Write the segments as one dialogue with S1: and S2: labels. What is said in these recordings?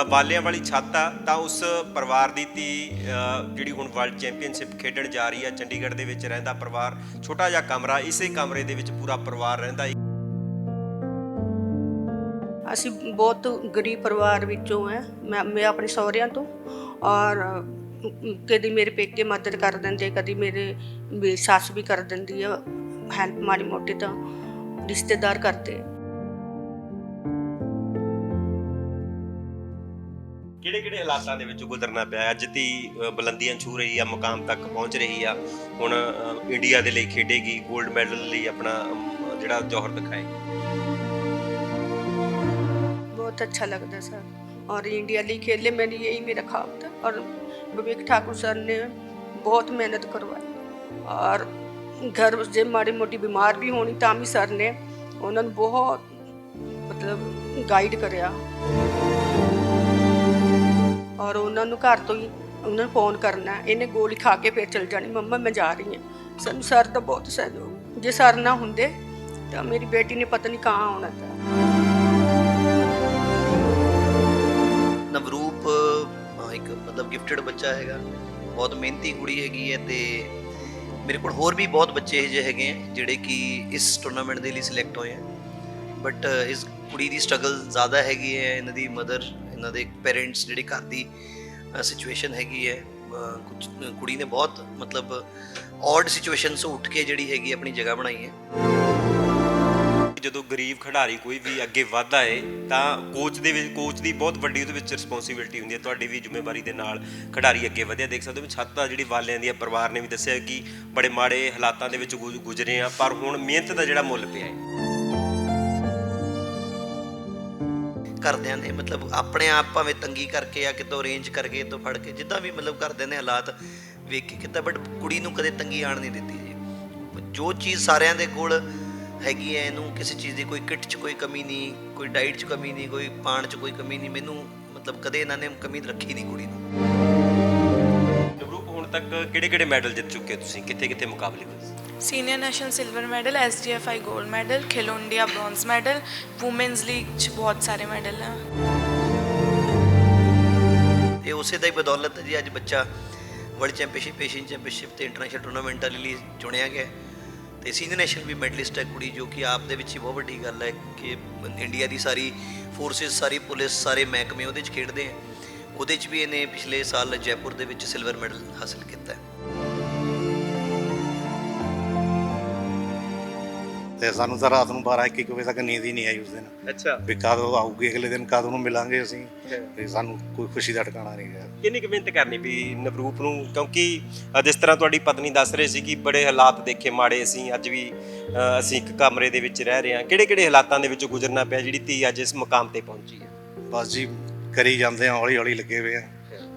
S1: ਅ, ਬਾਲਿਆਂ ਵਾਲੀ ਛੱਤ ਆ ਤਾਂ ਉਸ ਪਰਿਵਾਰ ਦੀ ਧੀ ਜਿਹੜੀ ਹੁਣ ਵਰਲਡ ਚੈਂਪੀਅਨਸ਼ਿਪ ਖੇਡਣ ਜਾ ਰਹੀ ਆ ਚੰਡੀਗੜ੍ਹ ਦੇ ਵਿੱਚ ਰਹਿੰਦਾ ਪਰਿਵਾਰ ਛੋਟਾ ਜਿਹਾ ਕਮਰਾ ਇਸੇ ਕਮਰੇ ਦੇ ਵਿੱਚ ਪੂਰਾ ਪਰਿਵਾਰ ਰਹਿੰਦਾ
S2: ਅਸੀਂ ਬਹੁਤ ਗਰੀਬ ਪਰਿਵਾਰ ਵਿੱਚੋਂ ਹੈ। ਮੈਂ ਮੈਂ ਆਪਣੇ ਸਹੁਰਿਆਂ ਤੋਂ ਔਰ ਕਦੀ ਮੇਰੇ ਪੇਕੇ ਮਦਦ ਕਰ ਦਿੰਦੇ ਕਦੀ ਮੇਰੇ ਮੇਰੀ ਸੱਸ ਵੀ ਕਰ ਦਿੰਦੀ ਆ ਹੈਲਪ ਮਾੜੀ ਮੋਟੀ ਤਾਂ ਰਿਸ਼ਤੇਦਾਰ ਕਰਦੇ।
S1: ਕਿਹੜੇ ਕਿਹੜੇ ਹਾਲਾਤਾਂ ਦੇ ਵਿੱਚ ਗੁਜ਼ਰਨਾ ਪਿਆ? ਅੱਜ ਦੀ ਬੁਲੰਦੀਆਂ ਛੂ ਰਹੀ ਆ, ਮੁਕਾਮ ਤੱਕ ਪਹੁੰਚ ਰਹੀ ਆ। ਹੁਣ ਇੰਡੀਆ ਦੇ ਲਈ ਖੇਡੇਗੀ 골ਡ ਮੈਡਲ ਲਈ ਆਪਣਾ ਜਿਹੜਾ ਜੋਹਰ ਦਿਖਾਏਗੀ
S2: ਬਹੁਤ ਅੱਛਾ ਲੱਗਦਾ ਸਰ। और इंडिया लिए खेलने मेरे यही मेरा ख्वाब था और विवेक ठाकुर सर ने बहुत मेहनत करवाई और घर से माड़ी मोटी बीमार भी होनी तामी सर ने उन्होंने बहुत मतलब गाइड कराया ਔਰ ਉਹਨਾਂ ਨੂੰ ਘਰ ਤੋਂ ਹੀ ਉਹਨਾਂ ਨੂੰ ਫੋਨ ਕਰਨਾ, ਇਹਨੇ ਗੋਲੀ ਖਾ ਕੇ ਫਿਰ ਚਲ ਜਾਣੀ, ਮੰਮਾ ਮੈਂ ਜਾ ਰਹੀ ਹਾਂ। ਸਾਨੂੰ ਸਰ ਦਾ ਬਹੁਤ ਸਹਿਯੋਗ, ਜੇ ਸਰ ਨਾ ਹੁੰਦੇ ਤਾਂ ਮੇਰੀ ਬੇਟੀ ਨੇ ਪਤਾ ਨਹੀਂ ਕਹਾਂ ਆਉਣਾ ਤਾਂ।
S3: ਨਵਰੂਪ ਇੱਕ ਮਤਲਬ ਗਿਫਟਡ ਬੱਚਾ ਹੈਗਾ, ਬਹੁਤ ਮਿਹਨਤੀ ਕੁੜੀ ਹੈਗੀ ਹੈ ਤੇ ਮੇਰੇ ਕੋਲ ਹੋਰ ਵੀ ਬਹੁਤ ਬੱਚੇ ਇਹੋ ਜਿਹੇ ਹੈਗੇ ਆ, ਜਿਹੜੇ ਕਿ ਇਸ ਟੂਰਨਾਮੈਂਟ ਦੇ ਲਈ ਸਿਲੈਕਟ ਹੋਏ ਆ। ਬਟ ਇਸ ਕੁੜੀ ਦੀ ਸਟਰਗਲ ਜ਼ਿਆਦਾ ਹੈਗੀ ਹੈ, ਇਹਨਾਂ ਦੀ ਮਦਰ ਇਹਨਾਂ ਦੇ ਪੇਰੈਂਟਸ ਜਿਹੜੇ ਘਰ ਦੀ ਸਿਚੁਏਸ਼ਨ ਹੈਗੀ ਹੈ ਕੁਝ ਕੁੜੀ ਨੇ ਬਹੁਤ ਮਤਲਬ ਔਡ ਸਿਚੁਏਸ਼ਨ ਤੋਂ ਉੱਠ ਕੇ ਜਿਹੜੀ ਹੈਗੀ ਆਪਣੀ ਜਗ੍ਹਾ ਬਣਾਈ ਹੈ।
S1: ਜਦੋਂ ਗਰੀਬ ਖਿਡਾਰੀ ਕੋਈ ਵੀ ਅੱਗੇ ਵਧਦਾ ਏ ਤਾਂ ਕੋਚ ਦੇ ਵਿੱਚ ਕੋਚ ਦੀ ਬਹੁਤ ਵੱਡੀ ਉਹਦੇ ਵਿੱਚ ਰਿਸਪੌਂਸਿਬਿਲਟੀ ਹੁੰਦੀ ਹੈ। ਤੁਹਾਡੀ ਵੀ ਜ਼ਿੰਮੇਵਾਰੀ ਦੇ ਨਾਲ ਖਿਡਾਰੀ ਅੱਗੇ ਵਧਿਆ। ਦੇਖ ਸਕਦੇ ਹੋ ਛੱਤ ਆ ਜਿਹੜੀ ਵਾਲਿਆਂ ਦੀ ਪਰਿਵਾਰ ਨੇ ਵੀ ਦੱਸਿਆ ਕਿ ਬੜੇ ਮਾੜੇ ਹਾਲਾਤਾਂ ਦੇ ਵਿੱਚ ਗੁ- ਗੁਜ਼ਰੇ ਆ, ਪਰ ਹੁਣ ਮਿਹਨਤ ਦਾ ਜਿਹੜਾ ਮੁੱਲ ਪਿਆ ਹੈ।
S3: ਘਰਦਿਆਂ ਨੇ, ਮਤਲਬ ਆਪਣੇ ਆਪ ਭਾਵੇਂ ਤੰਗੀ ਕਰਕੇ ਆ, ਕਿਤੋਂ ਅਰੇਂਜ ਕਰਕੇ ਤੋਂ ਫੜ ਕੇ, ਜਿੱਦਾਂ ਵੀ ਮਤਲਬ ਘਰਦਿਆਂ ਨੇ ਹਾਲਾਤ, ਵੇਖ ਕੇ ਕੀਤਾ ਬਟ ਕੁੜੀ ਨੂੰ ਕਦੇ ਤੰਗੀ ਆਣ ਨਹੀਂ ਦਿੱਤੀ ਜੀ। ਜੋ ਚੀਜ਼ ਸਾਰਿਆਂ ਦੇ ਕੋਲ ਹੈਗੀ ਹੈ, ਇਹਨੂੰ ਕਿਸੇ ਚੀਜ਼ ਦੀ ਕੋਈ ਕਿੱਟ 'ਚ ਕੋਈ ਕਮੀ ਨਹੀਂ, ਕੋਈ ਡਾਈਟ 'ਚ ਕਮੀ ਨਹੀਂ, ਕੋਈ ਪਾਣ 'ਚ ਕੋਈ ਕਮੀ ਨਹੀਂ, ਮੈਨੂੰ ਮਤਲਬ ਕਦੇ ਇਹਨਾਂ ਨੇ ਕਮੀ ਰੱਖੀ ਨਹੀਂ ਕੁੜੀ ਨੂੰ।
S1: ਨਵਰੂਪ ਹੁਣ ਤੱਕ ਕਿਹੜੇ ਕਿਹੜੇ ਮੈਡਲ ਜਿੱਤ ਚੁੱਕੇ ਹੋ ਤੁਸੀਂ? ਕਿੱਥੇ ਕਿੱਥੇ ਮੁਕਾਬਲੇ ਹੋਏ?
S4: Senior national silver medal SDFI 골ਡ medal Khelo India bronze medal women's league ਚ ਬਹੁਤ ਸਾਰੇ ਮੈਡਲ ਆ।
S3: ਤੇ ਉਸੇ ਦਾ ਹੀ ਬਦੌਲਤ ਜੀ ਅੱਜ ਬੱਚਾ ਵਰਲਡ ਚੈਂਪੀਅਨਸ਼ਿਪ ਏਸ਼ੀਅਨ ਚੈਂਪੀਅਨਸ਼ਿਪ ਤੇ ਇੰਟਰਨੈਸ਼ਨਲ ਟੂਰਨਾਮੈਂਟਾਂ ਲਈ ਚੁਣਿਆ ਗਿਆ। ਹੈ। ਤੇ ਸੀਨੀਅਰ ਨੈਸ਼ਨਲ ਵੀ ਮੈਡਲਿਸਟ ਹੈ ਕੁੜੀ ਜੋ ਕਿ ਆਪ ਦੇ ਵਿੱਚ ਹੀ ਬਹੁਤ ਵੱਡੀ ਗੱਲ ਹੈ ਕਿ ਇੰਡੀਆ ਦੀ ਸਾਰੀ ਫੋਰਸਿਸ ਸਾਰੀ ਪੁਲਿਸ, ਸਾਰੇ ਮਹਿਕਮੇ ਉਹਦੇ 'ਚ ਖੇਡਦੇ ਆ। ਉਹਦੇ 'ਚ ਵੀ ਇਹਨੇ ਪਿਛਲੇ ਸਾਲ ਜੈਪੁਰ ਦੇ ਵਿੱਚ ਸਿਲਵਰ ਮੈਡਲ ਹਾਸਲ ਕੀਤਾ ਹੈ।
S5: ਤੇ ਸਾਨੂੰ ਤਾਂ ਰਾਤ ਨੂੰ 12 1 ਵਜੇ ਤੱਕ ਨੀਂਦ ਹੀ ਨਹੀਂ ਆਈ ਉਸ ਦਿਨ।
S1: ਅੱਛਾ।
S5: ਵੀ ਕਦੋਂ ਆਊਗੀ ਅਗਲੇ ਦਿਨ ਕਦੋਂ ਨੂੰ ਮਿਲਾਂਗੇ ਅਸੀਂ। ਤੇ ਸਾਨੂੰ ਕੋਈ ਖੁਸ਼ੀ ਦਾ ਟਿਕਾਣਾ ਨਹੀਂ ਗਿਆ
S1: ਕਿੰਨੀ ਕੁ ਮਿਹਨਤ ਕਰਨੀ ਵੀ ਨਵਰੂਪ ਨੂੰ? ਕਿਉਂਕਿ ਜਿਸ ਤਰ੍ਹਾਂ ਤੁਹਾਡੀ ਪਤਨੀ ਦੱਸ ਰਹੀ ਸੀ ਕਿ ਬੜੇ ਹਾਲਾਤ ਦੇਖੇ ਮਾੜੇ ਅਸੀਂ ਅੱਜ ਵੀ ਅਸੀਂ ਇੱਕ ਕਮਰੇ ਦੇ ਵਿੱਚ ਰਹਿ ਰਹੇ ਹਾਂ। ਕਿਹੜੇ ਕਿਹੜੇ ਹਾਲਾਤਾਂ ਦੇ ਵਿੱਚੋਂ ਗੁਜ਼ਰਨਾ ਪਿਆ ਜਿਹੜੀ ਧੀ ਅੱਜ ਇਸ ਮੁਕਾਮ ਤੇ ਪਹੁੰਚੀ ਹੈ?
S5: ਬਸ ਜੀ ਕਰੀ ਜਾਂਦੇ ਆ ਹੌਲੀ ਹੌਲੀ ਲੱਗੇ ਹੋਏ ਆ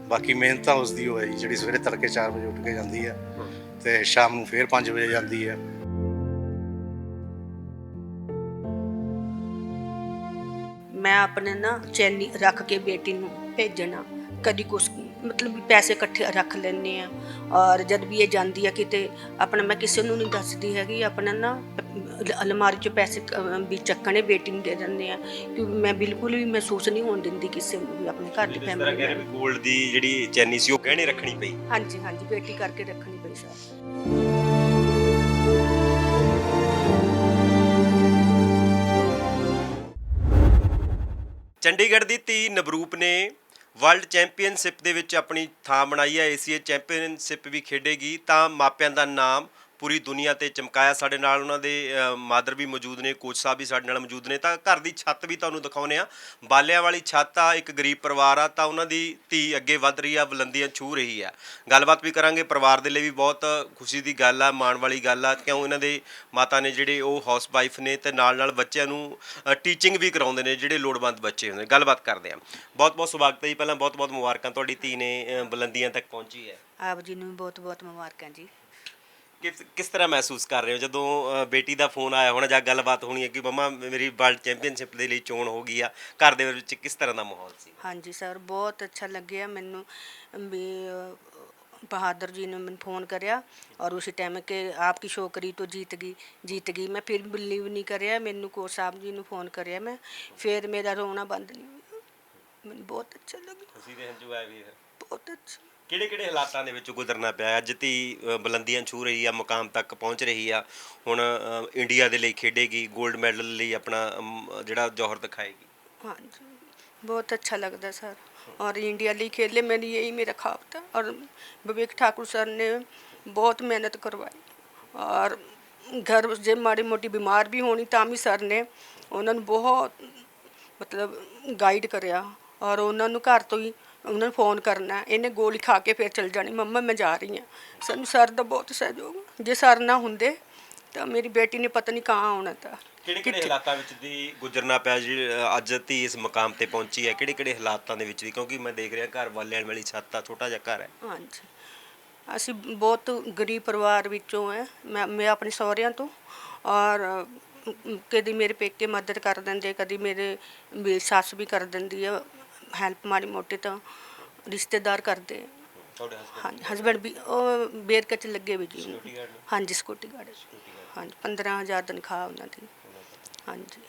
S5: ਬਾਕੀ ਮਿਹਨਤ ਤਾਂ ਉਸ ਦੀ ਹੋਈ ਜਿਹੜੀ ਸਵੇਰੇ ਤੜਕੇ 4 ਵਜੇ ਉੱਠ ਕੇ ਜਾਂਦੀ ਆ ਤੇ ਸ਼ਾਮ ਨੂੰ ਫੇਰ 5 ਵਜੇ ਜਾਂਦੀ ਆ
S2: ਮੈਂ ਆਪਣੇ ਨਾ ਚੈਨੀ ਰੱਖ ਕੇ ਬੇਟੀ ਨੂੰ ਭੇਜਣਾ। ਕਦੀ ਕੁਛ ਮਤਲਬ ਵੀ ਪੈਸੇ ਇਕੱਠੇ ਰੱਖ ਲੈਣੇ ਆ। ਔਰ ਜਦ ਵੀ ਇਹ ਜਾਂਦੀ ਆ ਕਿਤੇ ਆਪਣਾ ਮੈਂ ਕਿਸੇ ਨੂੰ ਨਹੀਂ ਦੱਸਦੀ ਹੈਗੀ। ਆਪਣਾ ਨਾ ਅਲ- ਅਲਮਾਰੀ 'ਚ ਪੈਸੇ ਵੀ ਚੱਕਣੇ ਬੇਟੀ ਨੂੰ ਦੇ ਦਿੰਦੇ ਆ। ਕਿਉਂਕਿ ਮੈਂ ਬਿਲਕੁਲ ਵੀ ਮਹਿਸੂਸ ਨਹੀਂ ਹੋਣ ਦਿੰਦੀ ਕਿਸੇ ਨੂੰ ਵੀ ਆਪਣੇ ਘਰ ਦੀ ਫੈਮਿਲੀ
S1: ਵੀ 골ਡ ਦੀ ਜਿਹੜੀ ਚੈਨੀ ਸੀ ਉਹ ਗਹਿਣੇ ਰੱਖਣੀ ਪਈ।
S2: ਹਾਂਜੀ ਹਾਂਜੀ। ਬੇਟੀ ਕਰਕੇ ਰੱਖਣੀ ਪਈ ਸਰ
S1: ਚੰਡੀਗੜ੍ਹ ਦੀ ਧੀ ਨਵਰੂਪ ਨੇ ਵਰਲਡ ਚੈਂਪੀਅਨਸ਼ਿਪ ਦੇ ਵਿੱਚ ਆਪਣੀ ਥਾਂ ਬਣਾਈ ਹੈ। ਏਸੀਆ ਚੈਂਪੀਅਨਸ਼ਿਪ ਵੀ ਖੇਡੇਗੀ, ਤਾਂ ਮਾਪਿਆਂ ਦਾ ਨਾਮ ਪੂਰੀ ਦੁਨੀਆ ਤੇ ਚਮਕਾਇਆ ਸਾਡੇ ਨਾਲ ਉਹਨਾਂ ਦੇ ਮਾਦਰ ਵੀ ਮੌਜੂਦ ਨੇ, ਕੋਚ ਸਾਹਿਬ ਵੀ ਸਾਡੇ ਨਾਲ ਮੌਜੂਦ ਨੇ। ਤਾਂ ਘਰ ਦੀ ਛੱਤ ਵੀ ਤੁਹਾਨੂੰ ਦਿਖਾਉਨੇ ਆ ਬਾਲਿਆਂ ਵਾਲੀ ਛੱਤ ਆ, ਇੱਕ ਗਰੀਬ ਪਰਿਵਾਰ ਆ, ਤਾਂ ਉਹਨਾਂ ਦੀ ਧੀ ਅੱਗੇ ਵੱਧ ਰਹੀ ਆ, ਬੁਲੰਦੀਆਂ ਛੂ ਰਹੀ ਆ। ਗੱਲਬਾਤ ਵੀ ਕਰਾਂਗੇ, ਪਰਿਵਾਰ ਦੇ ਲਈ ਵੀ ਬਹੁਤ ਖੁਸ਼ੀ ਦੀ ਗੱਲ ਆ, ਮਾਣ ਵਾਲੀ ਗੱਲ ਆ, ਕਿਉਂ ਇਹਨਾਂ ਦੇ ਮਾਤਾ ਨੇ ਜਿਹੜੇ ਉਹ ਹਾਊਸ ਵਾਈਫ ਨੇ ਤੇ ਨਾਲ ਨਾਲ ਬੱਚਿਆਂ ਨੂੰ ਟੀਚਿੰਗ ਵੀ ਕਰਾਉਂਦੇ ਨੇ, ਜਿਹੜੇ ਲੋੜਵੰਦ ਬੱਚੇ ਹੁੰਦੇ ਨੇ। ਗੱਲਬਾਤ ਕਰਦੇ ਆ ਬਹੁਤ ਬਹੁਤ ਸਵਾਗਤ ਹੈ ਜੀ। ਪਹਿਲਾਂ ਬਹੁਤ ਬਹੁਤ ਮੁਬਾਰਕਾਂ। ਤੁਹਾਡੀ ਧੀ ਨੇ ਬੁਲੰਦੀਆਂ ਤੱਕ ਪਹੁੰਚੀ ਹੈ।
S2: ਆਪ ਜੀ ਨੂੰ ਵੀ ਬਹੁਤ ਬਹੁਤ ਮੁਬਾਰਕਾਂ ਜੀ।
S1: ਕਿਸ ਕਿਸ ਤਰ੍ਹਾਂ ਮਹਿਸੂਸ ਕਰ ਰਹੇ ਹੋ ਜਦੋਂ ਅ, ਬੇਟੀ ਦਾ ਫੋਨ ਆਇਆ ਹੋਣਾ ਜਾਂ ਗੱਲਬਾਤ ਹੋਣੀ ਹੈ ਕਿ ਮਮਾ ਮੇਰੀ ਵਰਲਡ ਚੈਂਪੀਅਨਸ਼ਿਪ ਦੇ ਲਈ ਚੋਣ ਹੋ ਗਈ ਆ ਘਰ ਦੇ ਵਿੱਚ ਕਿਸ ਤਰ੍ਹਾਂ ਦਾ ਮਾਹੌਲ ਸੀ
S2: ਹਾਂਜੀ ਸਰ ਬਹੁਤ ਅੱਛਾ ਲੱਗਿਆ ਮੈਨੂੰ ਵੀ ਅ, बहादुर जी ने मैंने फ़ोन कराया और उसी टाइम के आपकी छोकरी तो जीत गई जीत गई मैं फिर बिलीव नहीं कराया मैनू कोच साहब जी ने फ़ोन कराया मैं फिर मेरा रोना बंद नहीं हुआ ਮੈਨੂੰ ਬਹੁਤ ਅੱਛਾ ਲੱਗਾ
S1: ਖੁਸ਼ੀ ਦੇ ਹੰਝੂ ਆਏ ਵੀ
S2: ਬਹੁਤ ਅੱਛਾ
S1: ਕਿਹੜੇ ਕਿਹੜੇ ਹਾਲਾਤਾਂ ਦੇ ਵਿੱਚ ਗੁਜ਼ਰਨਾ ਪਿਆ? ਅੱਜ ਤੀ ਬਲੰਦੀਆਂ ਛੂ ਰਹੀ ਆ, ਮੁਕਾਮ ਤੱਕ ਪਹੁੰਚ ਰਹੀ ਆ। ਹੁਣ ਇੰਡੀਆ ਦੇ ਲਈ ਖੇਡੇਗੀ 골ਡ ਮੈਡਲ ਲਈ ਆਪਣਾ ਜਿਹੜਾ ਜੋਹਰ ਦਿਖਾਏਗੀ।
S2: ਹਾਂਜੀ। ਬਹੁਤ ਅੱਛਾ ਲੱਗਦਾ ਸਰ। ਔਰ ਇੰਡੀਆ ਲਈ लिए खेलने ਇਹੀ ਮੇਰਾ मेरा ख्वाब था और विवेक ठाकुर सर ने बहुत मेहनत करवाई और घर जे माड़ी मोटी बीमार भी ਤਾਂ ਵੀ ਸਰ ਨੇ ਉਹਨਾਂ ਨੂੰ ਬਹੁਤ ਮਤਲਬ ਗਾਈਡ ਕਰਿਆ। ਔਰ ਉਹਨਾਂ ਨੂੰ ਘਰ ਤੋਂ ਹੀ ਉਹਨਾਂ ਨੂੰ ਫੋਨ ਕਰਨਾ ਇਹਨੇ ਗੋਲੀ ਖਾ ਕੇ ਫਿਰ ਚਲ ਜਾਣੀ। ਮੰਮਾ ਮੈਂ ਜਾ ਰਹੀ ਹਾਂ। ਸਾਨੂੰ ਸਰ ਦਾ ਬਹੁਤ ਸਹਿਯੋਗ। ਜੇ ਸਰ ਨਾ ਹੁੰਦੇ ਤਾਂ ਮੇਰੀ ਬੇਟੀ ਨੇ ਪਤਾ ਨਹੀਂ ਕਹਾਂ ਆਉਣਾ ਤਾਂ।
S1: ਕਿਹੜੇ ਕਿਹੜੇ ਹਾਲਾਤਾਂ ਵਿੱਚ ਦੀ ਗੁਜ਼ਰਨਾ ਪਿਆ ਜੀ? ਅੱਜ ਤੀ ਇਸ ਮੁਕਾਮ ਤੇ ਪਹੁੰਚੀ ਹੈ। ਕਿਹੜੇ ਕਿਹੜੇ ਹਾਲਾਤਾਂ ਦੇ ਵਿੱਚ ਦੀ ਕਿਉਂਕਿ ਮੈਂ ਦੇਖ ਰਿਹਾ ਘਰ ਵਾਲਿਆਂ ਵਾਲੀ ਛੱਤ ਆ ਛੋਟਾ ਜਿਹਾ ਘਰ ਹੈ।
S2: ਹਾਂਜੀ। ਅਸੀਂ ਬਹੁਤ ਗਰੀਬ ਪਰਿਵਾਰ ਵਿੱਚੋਂ ਹੈ। ਮੈਂ ਮੈਂ ਆਪਣੇ ਸਹੁਰਿਆਂ ਤੋਂ। ਔਰ ਕਦੀ ਮੇਰੇ ਪੇਕੇ ਮਦਦ ਕਰ ਦਿੰਦੇ ਕਦੀ ਮੇਰੇ ਮੇਰੀ ਸੱਸ ਵੀ ਕਰ ਦਿੰਦੀ ਹੈ। ਹੈਲਪ ਮਾੜੀ ਮੋਟੀ ਤਾਂ ਰਿਸ਼ਤੇਦਾਰ ਕਰਦੇ। ਆ।
S1: ਤੁਹਾਡੇ ਹਸਬੰਦ
S2: ਹਾਂਜੀ ਹਸਬੰਡ ਵੀ ਉਹ ਬੇਰਕਾ ਚ ਲੱਗੇ ਵੀ ਜੀ।
S1: Security guard ਨੇ?
S2: ਹਾਂਜੀ ਸਿਕਿਉਰਿਟੀ ਗਾਰਡ ਹਾਂਜੀ 15000 ਤਨਖਾਹ ਉਹਨਾਂ ਦੀ। ਹਾਂਜੀ।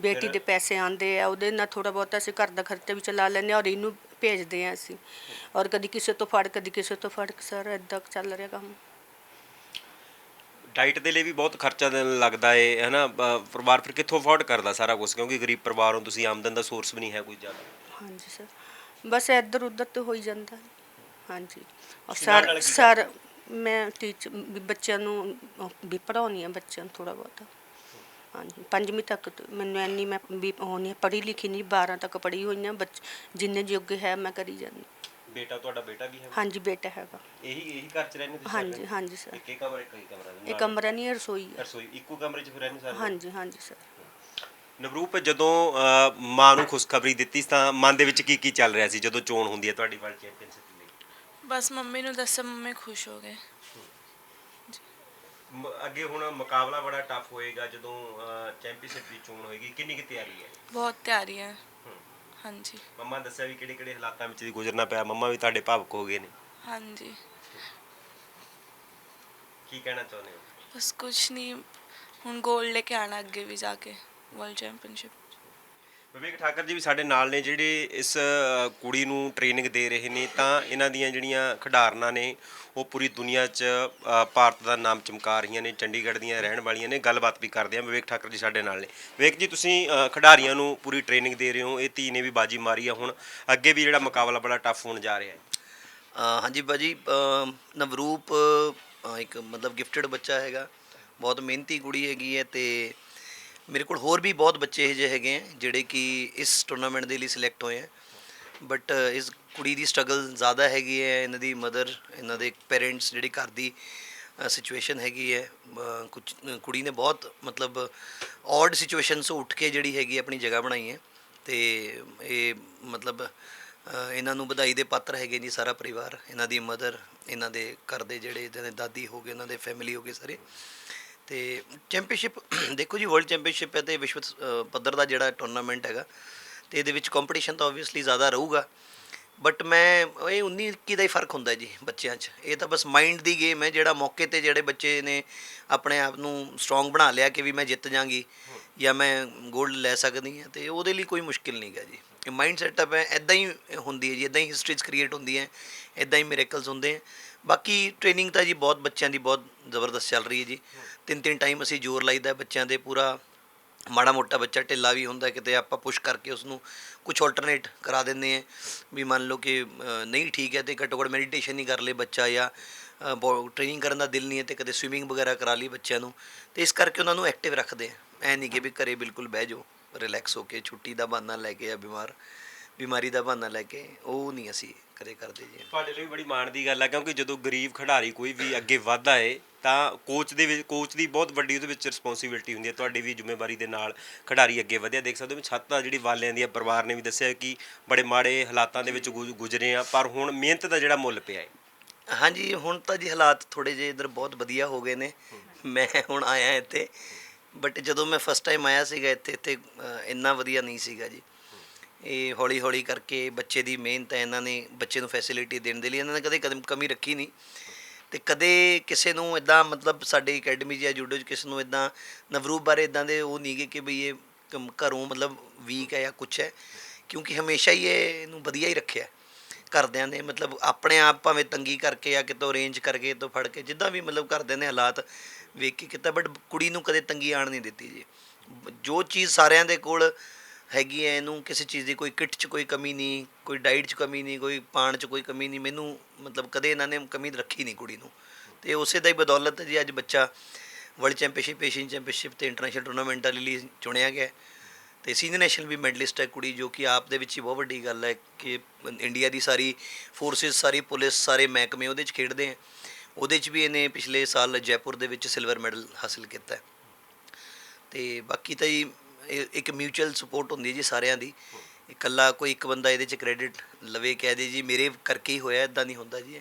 S2: ਬੇਟੀ ਦੇ ਪੈਸੇ ਆਉਂਦੇ ਆ ਉਹਦੇ ਨਾਲ ਥੋੜਾ ਬਹੁਤਾ ਅਸੀਂ ਘਰ ਦਾ ਖਰਚਾ ਵੀ ਚਲਾ ਲੈਂਦੇ ਹਾਂ ਔਰ ਇਹਨੂੰ ਭੇਜਦੇ ਆ ਅਸੀਂ। ਔਰ ਕਦੀ ਕਿਸੇ ਤੋਂ ਫੜ ਕਦੀ ਕਿਸੇ ਤੋਂ ਫੜ ਸਰ ਇਦਾਂ ਚੱਲ ਰਿਹਾ ਕੰਮ।
S1: ਡਾਈਟ ਦੇ ਲਈ ਵੀ ਬਹੁਤ ਖਰਚਾ ਦੇਣ ਲੱਗਦਾ ਏ ਹਨਾ? ਬ- ਪਰਿਵਾਰ ਫਿਰ ਕਿੱਥੋਂ ਅਫੋਰਡ ਕਰਦਾ ਸਾਰਾ ਕੁਝ ਕਿਉਂਕਿ ਗਰੀਬ ਪਰਿਵਾਰ ਹੋ ਤੁਸੀਂ ਆਮਦਨ ਦਾ ਸੋਰਸ ਵੀ ਨਹੀਂ ਹੈ ਕੋਈ ਜ਼ਿਆਦਾ।
S2: ਹਾਂਜੀ ਸਰ। ਬਸ ਇੱਧਰ ਉੱਧਰ ਤੇ ਹੋ ਹੀ ਜਾਂਦਾ। ਹਾਂਜੀ। ਔਰ
S1: ਨਾਲ
S2: ਸਰ
S1: ਕੀ
S2: ਸਰ ਮੈਂ ਟੀਚ ਬੱਚਿਆਂ ਨੂੰ ਵੀ ਪੜਾਉਣੀ ਆ ਬੱਚਿਆਂ ਨੂੰ ਥੋੜਾ ਬਹੁਤਾ। ਹਾਂਜੀ ਪੰਜਵੀਂ ਤੱਕ ਤੇ ਮੈਨੂੰ ਇੰਨੀ ਮੈਂ ਵੀ ਹੋਣੀ ਪੜ੍ਹੀ ਲਿਖੀ ਨਹੀਂ 12 ਤੱਕ ਪੜ੍ਹੀ ਹੋਈ ਹਾਂ ਬੱਚ ਜਿੰਨੇ ਜੋਗੇ ਹੈ ਮੈਂ ਕਰੀ ਜਾਂਦੀ
S1: ਬੇਟਾ ਤੁਹਾਡਾ ਬੇਟਾ ਵੀ ਹੈ?
S2: ਹਾਂਜੀ ਬੇਟਾ ਹੈਗਾ।
S1: ਇਹੀ ਇਹੀ ਘਰ ਚ ਰਹਿੰਦੇ ਤੁਸੀਂ
S2: ਹਾਂਜੀ? ਹਾਂਜੀ ਸਰ।
S1: ਇੱਕ ਹੀ ਕਮਰਾ ਇੱਕ ਹੀ ਕਮਰਾ?
S2: ਇਹ ਕਮਰਾ ਨਹੀਂ ਰਸੋਈ
S1: ਰਸੋਈ ਇੱਕੋ ਕਮਰੇ ਚ ਫਿਰ ਰਹਿੰਦੇ ਸਾਰੇ?
S2: ਹਾਂਜੀ ਹਾਂਜੀ ਸਰ।
S1: ਨਵਰੂਪ ਜਦੋਂ ਅ, ਮਾਂ ਨੂੰ ਖੁਸ਼ਖਬਰੀ ਦਿੱਤੀ ਤਾਂ ਮਨ ਦੇ ਵਿੱਚ ਕੀ ਕੀ ਚੱਲ ਰਿਹਾ ਸੀ ਜਦੋਂ ਚੋਣ ਹੁੰਦੀ ਹੈ ਤੁਹਾਡੀ ਵਰਲਡ ਚੈਂਪੀਅਨਸ਼ਿਪ ਲਈ?
S4: ਬਸ ਮੰਮੀ ਨੂੰ ਦੱਸਿਆ ਮੰਮੀ ਖੁਸ਼ ਹੋ ਗਏ।
S1: ਮ- ਅੱਗੇ ਹੁਣ ਮੁਕਾਬਲਾ ਬੜਾ ਟਫ ਹੋਏਗਾ ਜਦੋਂ ਚੈਂਪੀਅਨਸ਼ਿਪ ਦੀ ਚੋਣ ਹੋਏਗੀ। ਕਿੰਨੀ ਕੀ ਤਿਆਰੀ ਹੈ?
S4: ਬਹੁਤ ਤਿਆਰੀ ਹੈ। ਹਾਂਜੀ।
S1: ਮੰਮਾ ਦੱਸਿਆ ਵੀ ਕਿਹੜੇ ਕਿਹੜੇ ਹਾਲਾਤਾਂ ਵਿੱਚ ਦੀ ਗੁਜ਼ਰਨਾ ਪਿਆ। ਮੰਮਾ ਵੀ ਤੁਹਾਡੇ ਭਾਵੁਕ ਹੋ ਗਏ ਨੇ।
S4: ਹਾਂਜੀ।
S1: ਕੀ ਕਹਿਣਾ ਚਾਹੁੰਦੇ ਹੋ?
S4: ਬਸ ਕੁਛ ਨਹੀਂ ਹੁਣ ਗੋਲਡ ਲੈ ਕੇ ਆਣਾ ਅੱਗੇ ਵੀ ਜਾ ਕੇ। ਵਰਲਡ ਚੈਂਪੀਅਨਸ਼ਿਪ
S1: ਵਿਵੇਕ ਠਾਕਰ ਜੀ ਵੀ ਸਾਡੇ ਨਾਲ ਨੇ ਜਿਹੜੇ ਇਸ ਅ, ਕੁੜੀ ਨੂੰ ਟ੍ਰੇਨਿੰਗ ਦੇ ਰਹੇ ਨੇ ਤਾਂ ਇਹਨਾਂ ਦੀਆਂ ਜਿਹੜੀਆਂ ਖਿਡਾਰਨਾਂ ਨੇ ਉਹ ਪੂਰੀ ਦੁਨੀਆ 'ਚ ਅ, ਭਾਰਤ ਦਾ ਨਾਮ ਚਮਕਾ ਰਹੀਆਂ ਨੇ ਚੰਡੀਗੜ੍ਹ ਦੀਆਂ ਰਹਿਣ ਵਾਲੀਆਂ ਨੇ। ਗੱਲਬਾਤ ਵੀ ਕਰਦੇ ਆ ਵਿਵੇਕ ਠਾਕਰ ਜੀ ਸਾਡੇ ਨਾਲ ਨੇ। ਵਿਵੇਕ ਜੀ ਤੁਸੀਂ ਅ, ਖਿਡਾਰੀਆਂ ਨੂੰ ਪੂਰੀ ਟ੍ਰੇਨਿੰਗ ਦੇ ਰਹੇ ਹੋ। ਇਹ ਧੀ ਨੇ ਵੀ ਬਾਜੀ ਮਾਰੀ ਆ ਹੁਣ। ਅੱਗੇ ਵੀ ਜਿਹੜਾ ਮੁਕਾਬਲਾ ਬੜਾ ਟਫ ਹੋਣ ਜਾ ਰਿਹਾ ਹੈ।
S3: ਅ, ਹਾਂਜੀ ਬਾਜੀ ਅ, ਨਵਰੂਪ ਅ, ਇੱਕ ਮਤਲਬ ਗਿਫਟਡ ਬੱਚਾ ਹੈਗਾ। ਬਹੁਤ ਮਿਹਨਤੀ ਕੁੜੀ ਹੈਗੀ ਹੈ ਤੇ ਮੇਰੇ ਕੋਲ ਹੋਰ ਵੀ ਬਹੁਤ ਬੱਚੇ ਇਹੋ ਜਿਹੇ ਹੈਗੇ ਹੈ ਜਿਹੜੇ ਕਿ ਇਸ ਟੂਰਨਾਮੈਂਟ ਦੇ ਲਈ ਸਿਲੈਕਟ ਹੋਏ ਹੈ ਬਟ ਇਸ ਕੁੜੀ ਦੀ ਸਟਰਗਲ ਜ਼ਿਆਦਾ ਹੈਗੀ ਹੈ, ਇਹਨਾਂ ਦੀ ਮਦਰ ਇਹਨਾਂ ਦੇ ਪੇਰੈਂਟਸ ਜਿਹੜੀ ਘਰ ਦੀ ਸਿਚੁਏਸ਼ਨ ਹੈਗੀ ਹੈ। ਕੁਝ ਕੁੜੀ ਨੇ ਬਹੁਤ, ਮਤਲਬ ਔਡ ਸਿਚੁਏਸ਼ਨ ਤੋਂ ਉੱਠ ਕੇ ਜਿਹੜੀ ਹੈਗੀ ਆਪਣੀ ਜਗ੍ਹਾ ਬਣਾਈ ਹੈ। ਤੇ ਇਹ, ਮਤਲਬ ਇਹਨਾਂ ਨੂੰ ਵਧਾਈ ਦੇ ਪਾਤਰ ਹੈਗੇ ਜੀ ਸਾਰਾ ਪਰਿਵਾਰ, ਇਹਨਾਂ ਦੀ ਮਦਰ ਇਹਨਾਂ ਦੇ ਘਰ ਦੇ ਜਿਹੜੇ, ਇਹਨਾਂ ਦੇ ਦਾਦੀ ਹੋ ਗਏ ਇਹਨਾਂ ਦੇ ਫੈਮਿਲੀ ਹੋ ਗਏ ਸਾਰੇ। ਤੇ ਚੈਂਪੀਅਨਸ਼ਿਪ ਦੇਖੋ ਜੀ ਵਰਲਡ ਚੈਂਪੀਅਨਸ਼ਿਪ ਹੈ ਤੇ ਵਿਸ਼ਵ ਪੱਧਰ ਦਾ ਜਿਹੜਾ ਟੂਰਨਾਮੈਂਟ ਹੈਗਾ, ਤੇ ਇਹਦੇ ਵਿੱਚ ਕੰਪੀਟੀਸ਼ਨ ਤਾਂ ਆਬਵੀਅਸਲੀ ਜ਼ਿਆਦਾ ਰਹੂਗਾ। ਬਟ ਮੈਂ, ਇਹ 19 21 ਦਾ ਹੀ ਫ਼ਰਕ ਹੁੰਦਾ ਜੀ, ਬੱਚਿਆਂ 'ਚ। ਇਹ ਤਾਂ ਬਸ ਮਾਈਂਡ ਦੀ ਗੇਮ ਹੈ, ਜਿਹੜਾ ਮੌਕੇ ਤੇ ਜਿਹੜੇ ਬੱਚੇ ਨੇ ਆਪਣੇ ਆਪ ਨੂੰ ਸਟਰੋਂਗ ਬਣਾ ਲਿਆ ਕਿ ਵੀ ਮੈਂ ਜਿੱਤ ਜਾਾਂਗੀ ਜਾਂ ਮੈਂ 골ਡ ਲੈ ਸਕਦੀ ਹਾਂ, ਤੇ ਉਹਦੇ ਲਈ ਕੋਈ ਮੁਸ਼ਕਿਲ ਨਹੀਂ ਗਾ ਜੀ। ਇਹ ਮਾਈਂਡ ਸੈਟਅਪ ਹੈ ਐਦਾਂ ਹੀ ਹੁੰਦੀ ਹੈ ਜੀ ਐਦਾਂ ਹੀ ਹਿਸਟਰੀਜ਼ ਕ੍ਰੀਏਟ ਹੁੰਦੀ ਹੈ ਐਦਾਂ ਹੀ ਮਿਰੇਕਲਸ ਹੁੰਦੇ ਹੈ ਬਾਕੀ ਟ੍ਰੇਨਿੰਗ ਤਾਂ ਜੀ ਬਹੁਤ ਬੱਚਿਆਂ ਦੀ ਬਹੁਤ ਜ਼ਬਰਦਸਤ ਚੱਲ ਰਹੀ ਹੈ ਜੀ। ਤਿੰਨ ਤਿੰਨ ਟਾਈਮ ਅਸੀਂ ਜ਼ੋਰ ਲਾਈਦਾ ਬੱਚਿਆਂ ਦੇ ਪੂਰਾ। ਮਾੜਾ ਮੋਟਾ ਬੱਚਾ ਢਿੱਲਾ ਵੀ ਹੁੰਦਾ ਕਿਤੇ ਆਪਾਂ ਪੁਸ਼ ਕਰਕੇ ਉਸ ਨੂੰ ਕੁਝ ਆਲਟਰਨੇਟ ਕਰਾ ਦਿੰਦੇ ਆ ਵੀ ਮੰਨ ਲਓ ਕਿ ਨਹੀਂ ਠੀਕ ਹੈ ਤੇ ਘੱਟੋ ਘੱਟ ਮੈਡੀਟੇਸ਼ਨ ਹੀ ਕਰ ਲੇ ਬੱਚਾ ਜਾਂ ਟ੍ਰੇਨਿੰਗ ਕਰਨ ਦਾ ਦਿਲ ਨਹੀਂ ਹੈ ਤੇ ਕਦੇ ਸਵਿਮਿੰਗ ਵਗੈਰਾ ਕਰਾ ਲਈ ਬੱਚਿਆਂ ਨੂੰ। ਤੇ ਇਸ ਕਰਕੇ ਉਹਨਾਂ ਨੂੰ ਐਕਟਿਵ ਰੱਖਦੇ ਆ ਐ ਨਹੀਂ ਕਿ ਵੀ ਘਰੇ ਬਿਲਕੁਲ ਬਹਿ ਜਾਓ ਰਿਲੈਕਸ ਹੋ ਕੇ ਛੁੱਟੀ ਦਾ ਬਹਾਨਾ ਲੈ ਕੇ ਜਾਂ ਬਿਮਾਰ, ਬਿਮਾਰੀ ਦਾ ਬਹਾਨਾ ਲੈ ਕੇ, ਉਹ ਨਹੀਂ ਅਸੀਂ ਕਰੇ ਕਰਦੇ ਜੀ।
S1: ਤੁਹਾਡੇ ਲਈ ਬੜੀ ਮਾਣ ਦੀ ਗੱਲ ਹੈ ਕਿਉਂਕਿ ਜਦੋਂ ਗਰੀਬ ਖਿਡਾਰੀ ਕੋਈ ਵੀ ਅੱਗੇ ਵਧਦਾ ਏ ਤਾਂ ਕੋਚ ਦੇ ਵਿੱਚ ਕੋਚ ਦੀ ਬਹੁਤ ਵੱਡੀ ਉਹਦੇ ਵਿੱਚ ਰਿਸਪੌਂਸਿਬਿਲਟੀ ਹੁੰਦੀ ਹੈ ਤੁਹਾਡੀ ਵੀ ਜ਼ਿੰਮੇਵਾਰੀ ਦੇ ਨਾਲ ਖਿਡਾਰੀ ਅੱਗੇ ਵਧਿਆ ਦੇਖ ਸਕਦੇ ਹੋ ਛੱਤ ਆ ਜਿਹੜੀ ਵਾਲਿਆਂ ਦੀ ਆ ਪਰਿਵਾਰ ਨੇ ਵੀ ਦੱਸਿਆ ਕਿ ਬੜੇ ਮਾੜੇ ਹਾਲਾਤਾਂ ਦੇ ਵਿੱਚ ਗੁ- ਗੁਜ਼ਰੇ ਆ ਪਰ ਹੁਣ ਮਿਹਨਤ ਦਾ ਜਿਹੜਾ ਮੁੱਲ ਪਿਆ ਹੈ
S3: ਹਾਂਜੀ ਹੁਣ ਤਾਂ ਜੀ ਹਾਲਾਤ ਥੋੜੇ ਜਿਹੇ ਇਧਰ ਬਹੁਤ ਵਧੀਆ ਹੋ ਗਏ ਨੇ। ਮੈਂ ਹੁਣ ਆਇਆ ਇੱਥੇ ਬਟ ਜਦੋਂ ਮੈਂ ਫਸਟ ਟਾਈਮ ਆਇਆ ਸੀਗਾ ਇੱਥੇ ਇੱਥੇ ਅ, ਇੰਨਾ ਵਧੀਆ ਨਹੀਂ ਸੀਗਾ ਜੀ। ਇਹ ਹੌਲੀ ਹੌਲੀ ਕਰਕੇ ਬੱਚੇ ਦੀ ਮਿਹਨਤ ਹੈ, ਇਹਨਾਂ ਨੇ ਬੱਚੇ ਨੂੰ ਫੈਸਿਲਿਟੀ ਦੇਣ ਦੇ ਲਈ, ਇਹਨਾਂ ਨੇ ਕਦੇ ਕਦਮ ਕਮੀ ਰੱਖੀ ਨਹੀਂ। ਤੇ ਕਦੇ ਕਿਸੇ ਨੂੰ ਇਦਾਂ ਮਤਲਬ ਸਾਡੇ ਅਕੈਡਮੀ ਜਾਂ ਜੂਡੋ 'ਚ ਕਿਸੇ ਨੂੰ ਇਦਾਂ ਨਵਰੂਪ ਬਾਰੇ ਇਦਾਂ ਦੇ ਉਹ ਨਹੀਂ ਗਏ ਕਿ ਬਈ ਇਹ ਕਮ- ਘਰੋਂ ਮਤਲਬ ਵੀਕ ਹੈ ਜਾਂ ਕੁਛ ਹੈ, ਕਿਉਂਕਿ ਹਮੇਸ਼ਾ ਹੀ ਇਹ ਇਹਨੂੰ ਵਧੀਆ ਹੀ ਰੱਖਿਆ ਘਰਦਿਆਂ ਨੇ ਮਤਲਬ ਆਪਣੇ ਆਪ ਭਾਵੇਂ ਤੰਗੀ ਕਰਕੇ ਜਾਂ ਕਿਤੋਂ ਅਰੇਂਜ ਕਰਕੇ ਤੋਂ ਫੜ ਕੇ ਜਿੱਦਾਂ ਵੀ ਮਤਲਬ ਘਰਦਿਆਂ ਨੇ ਹਾਲਾਤ ਵੇਖ ਕੇ ਕੀਤਾ ਬਟ ਕੁੜੀ ਨੂੰ ਕਦੇ ਤੰਗੀ ਆਣ ਨਹੀਂ ਦਿੱਤੀ ਜੀ। ਜੋ ਚੀਜ਼ ਸਾਰਿਆਂ ਦੇ ਕੋਲ ਹੈਗੀ ਹੈ ਇਹਨੂੰ ਕਿਸੇ ਚੀਜ਼ ਦੀ ਕੋਈ ਕਿੱਟ 'ਚ ਕੋਈ ਕਮੀ ਨਹੀਂ, ਕੋਈ ਡਾਈਟ 'ਚ ਕਮੀ ਨਹੀਂ, ਕੋਈ ਪਾਣ 'ਚ ਕੋਈ ਕਮੀ ਨਹੀਂ, ਮੈਨੂੰ ਮਤਲਬ ਕਦੇ ਇਹਨਾਂ ਨੇ ਕਮੀ ਰੱਖੀ ਨਹੀਂ ਕੁੜੀ ਨੂੰ। ਤੇ ਉਸੇ ਦਾ ਹੀ ਬਦੌਲਤ ਜੀ ਅੱਜ ਬੱਚਾ ਵਰਲਡ ਚੈਂਪੀਅਨਸ਼ਿਪ, ਏਸ਼ੀਅਨ ਚੈਂਪੀਅਨਸ਼ਿਪ ਤੇ ਇੰਟਰਨੈਸ਼ਨਲ ਟੂਰਨਾਮੈਂਟਾਂ ਲਈ ਚੁਣਿਆ ਗਿਆ। ਹੈ। ਤੇ ਸੀਨੀਅਰ ਨੈਸ਼ਨਲ ਵੀ ਮੈਡਲਿਸਟ ਹੈ ਕੁੜੀ, ਜੋ ਕਿ ਆਪ ਦੇ ਵਿੱਚ ਹੀ ਬਹੁਤ ਵੱਡੀ ਗੱਲ ਹੈ ਕਿ ਇੰਡੀਆ ਦੀ ਸਾਰੀ ਫੋਰਸਿਸ, ਸਾਰੀ ਪੁਲਿਸ, ਸਾਰੇ ਮਹਿਕਮੇ ਉਹਦੇ 'ਚ ਖੇਡਦੇ ਆ ਉਹਦੇ 'ਚ ਵੀ ਇਹਨੇ ਪਿਛਲੇ ਸਾਲ ਜੈਪੁਰ ਦੇ ਵਿੱਚ ਸਿਲਵਰ ਮੈਡਲ ਹਾਸਲ ਕੀਤਾ ਹੈ ਤੇ ਬਾਕੀ ਤਾਂ ਜੀ ਇੱਕ ਮਿਊਚੁਅਲ ਸਪੋਰਟ ਹੁੰਦੀ ਹੈ ਜੀ ਸਾਰਿਆਂ ਦੀ। ਇਕੱਲਾ ਕੋਈ ਇੱਕ ਬੰਦਾ ਇਹਦੇ 'ਚ ਕ੍ਰੈਡਿਟ ਲਵੇ ਕਹਿ ਦੇ ਜੀ, ਮੇਰੇ ਕਰਕੇ ਹੀ ਹੋਇਆ ਇਦਾਂ ਨਹੀਂ ਹੁੰਦਾ ਜੀ।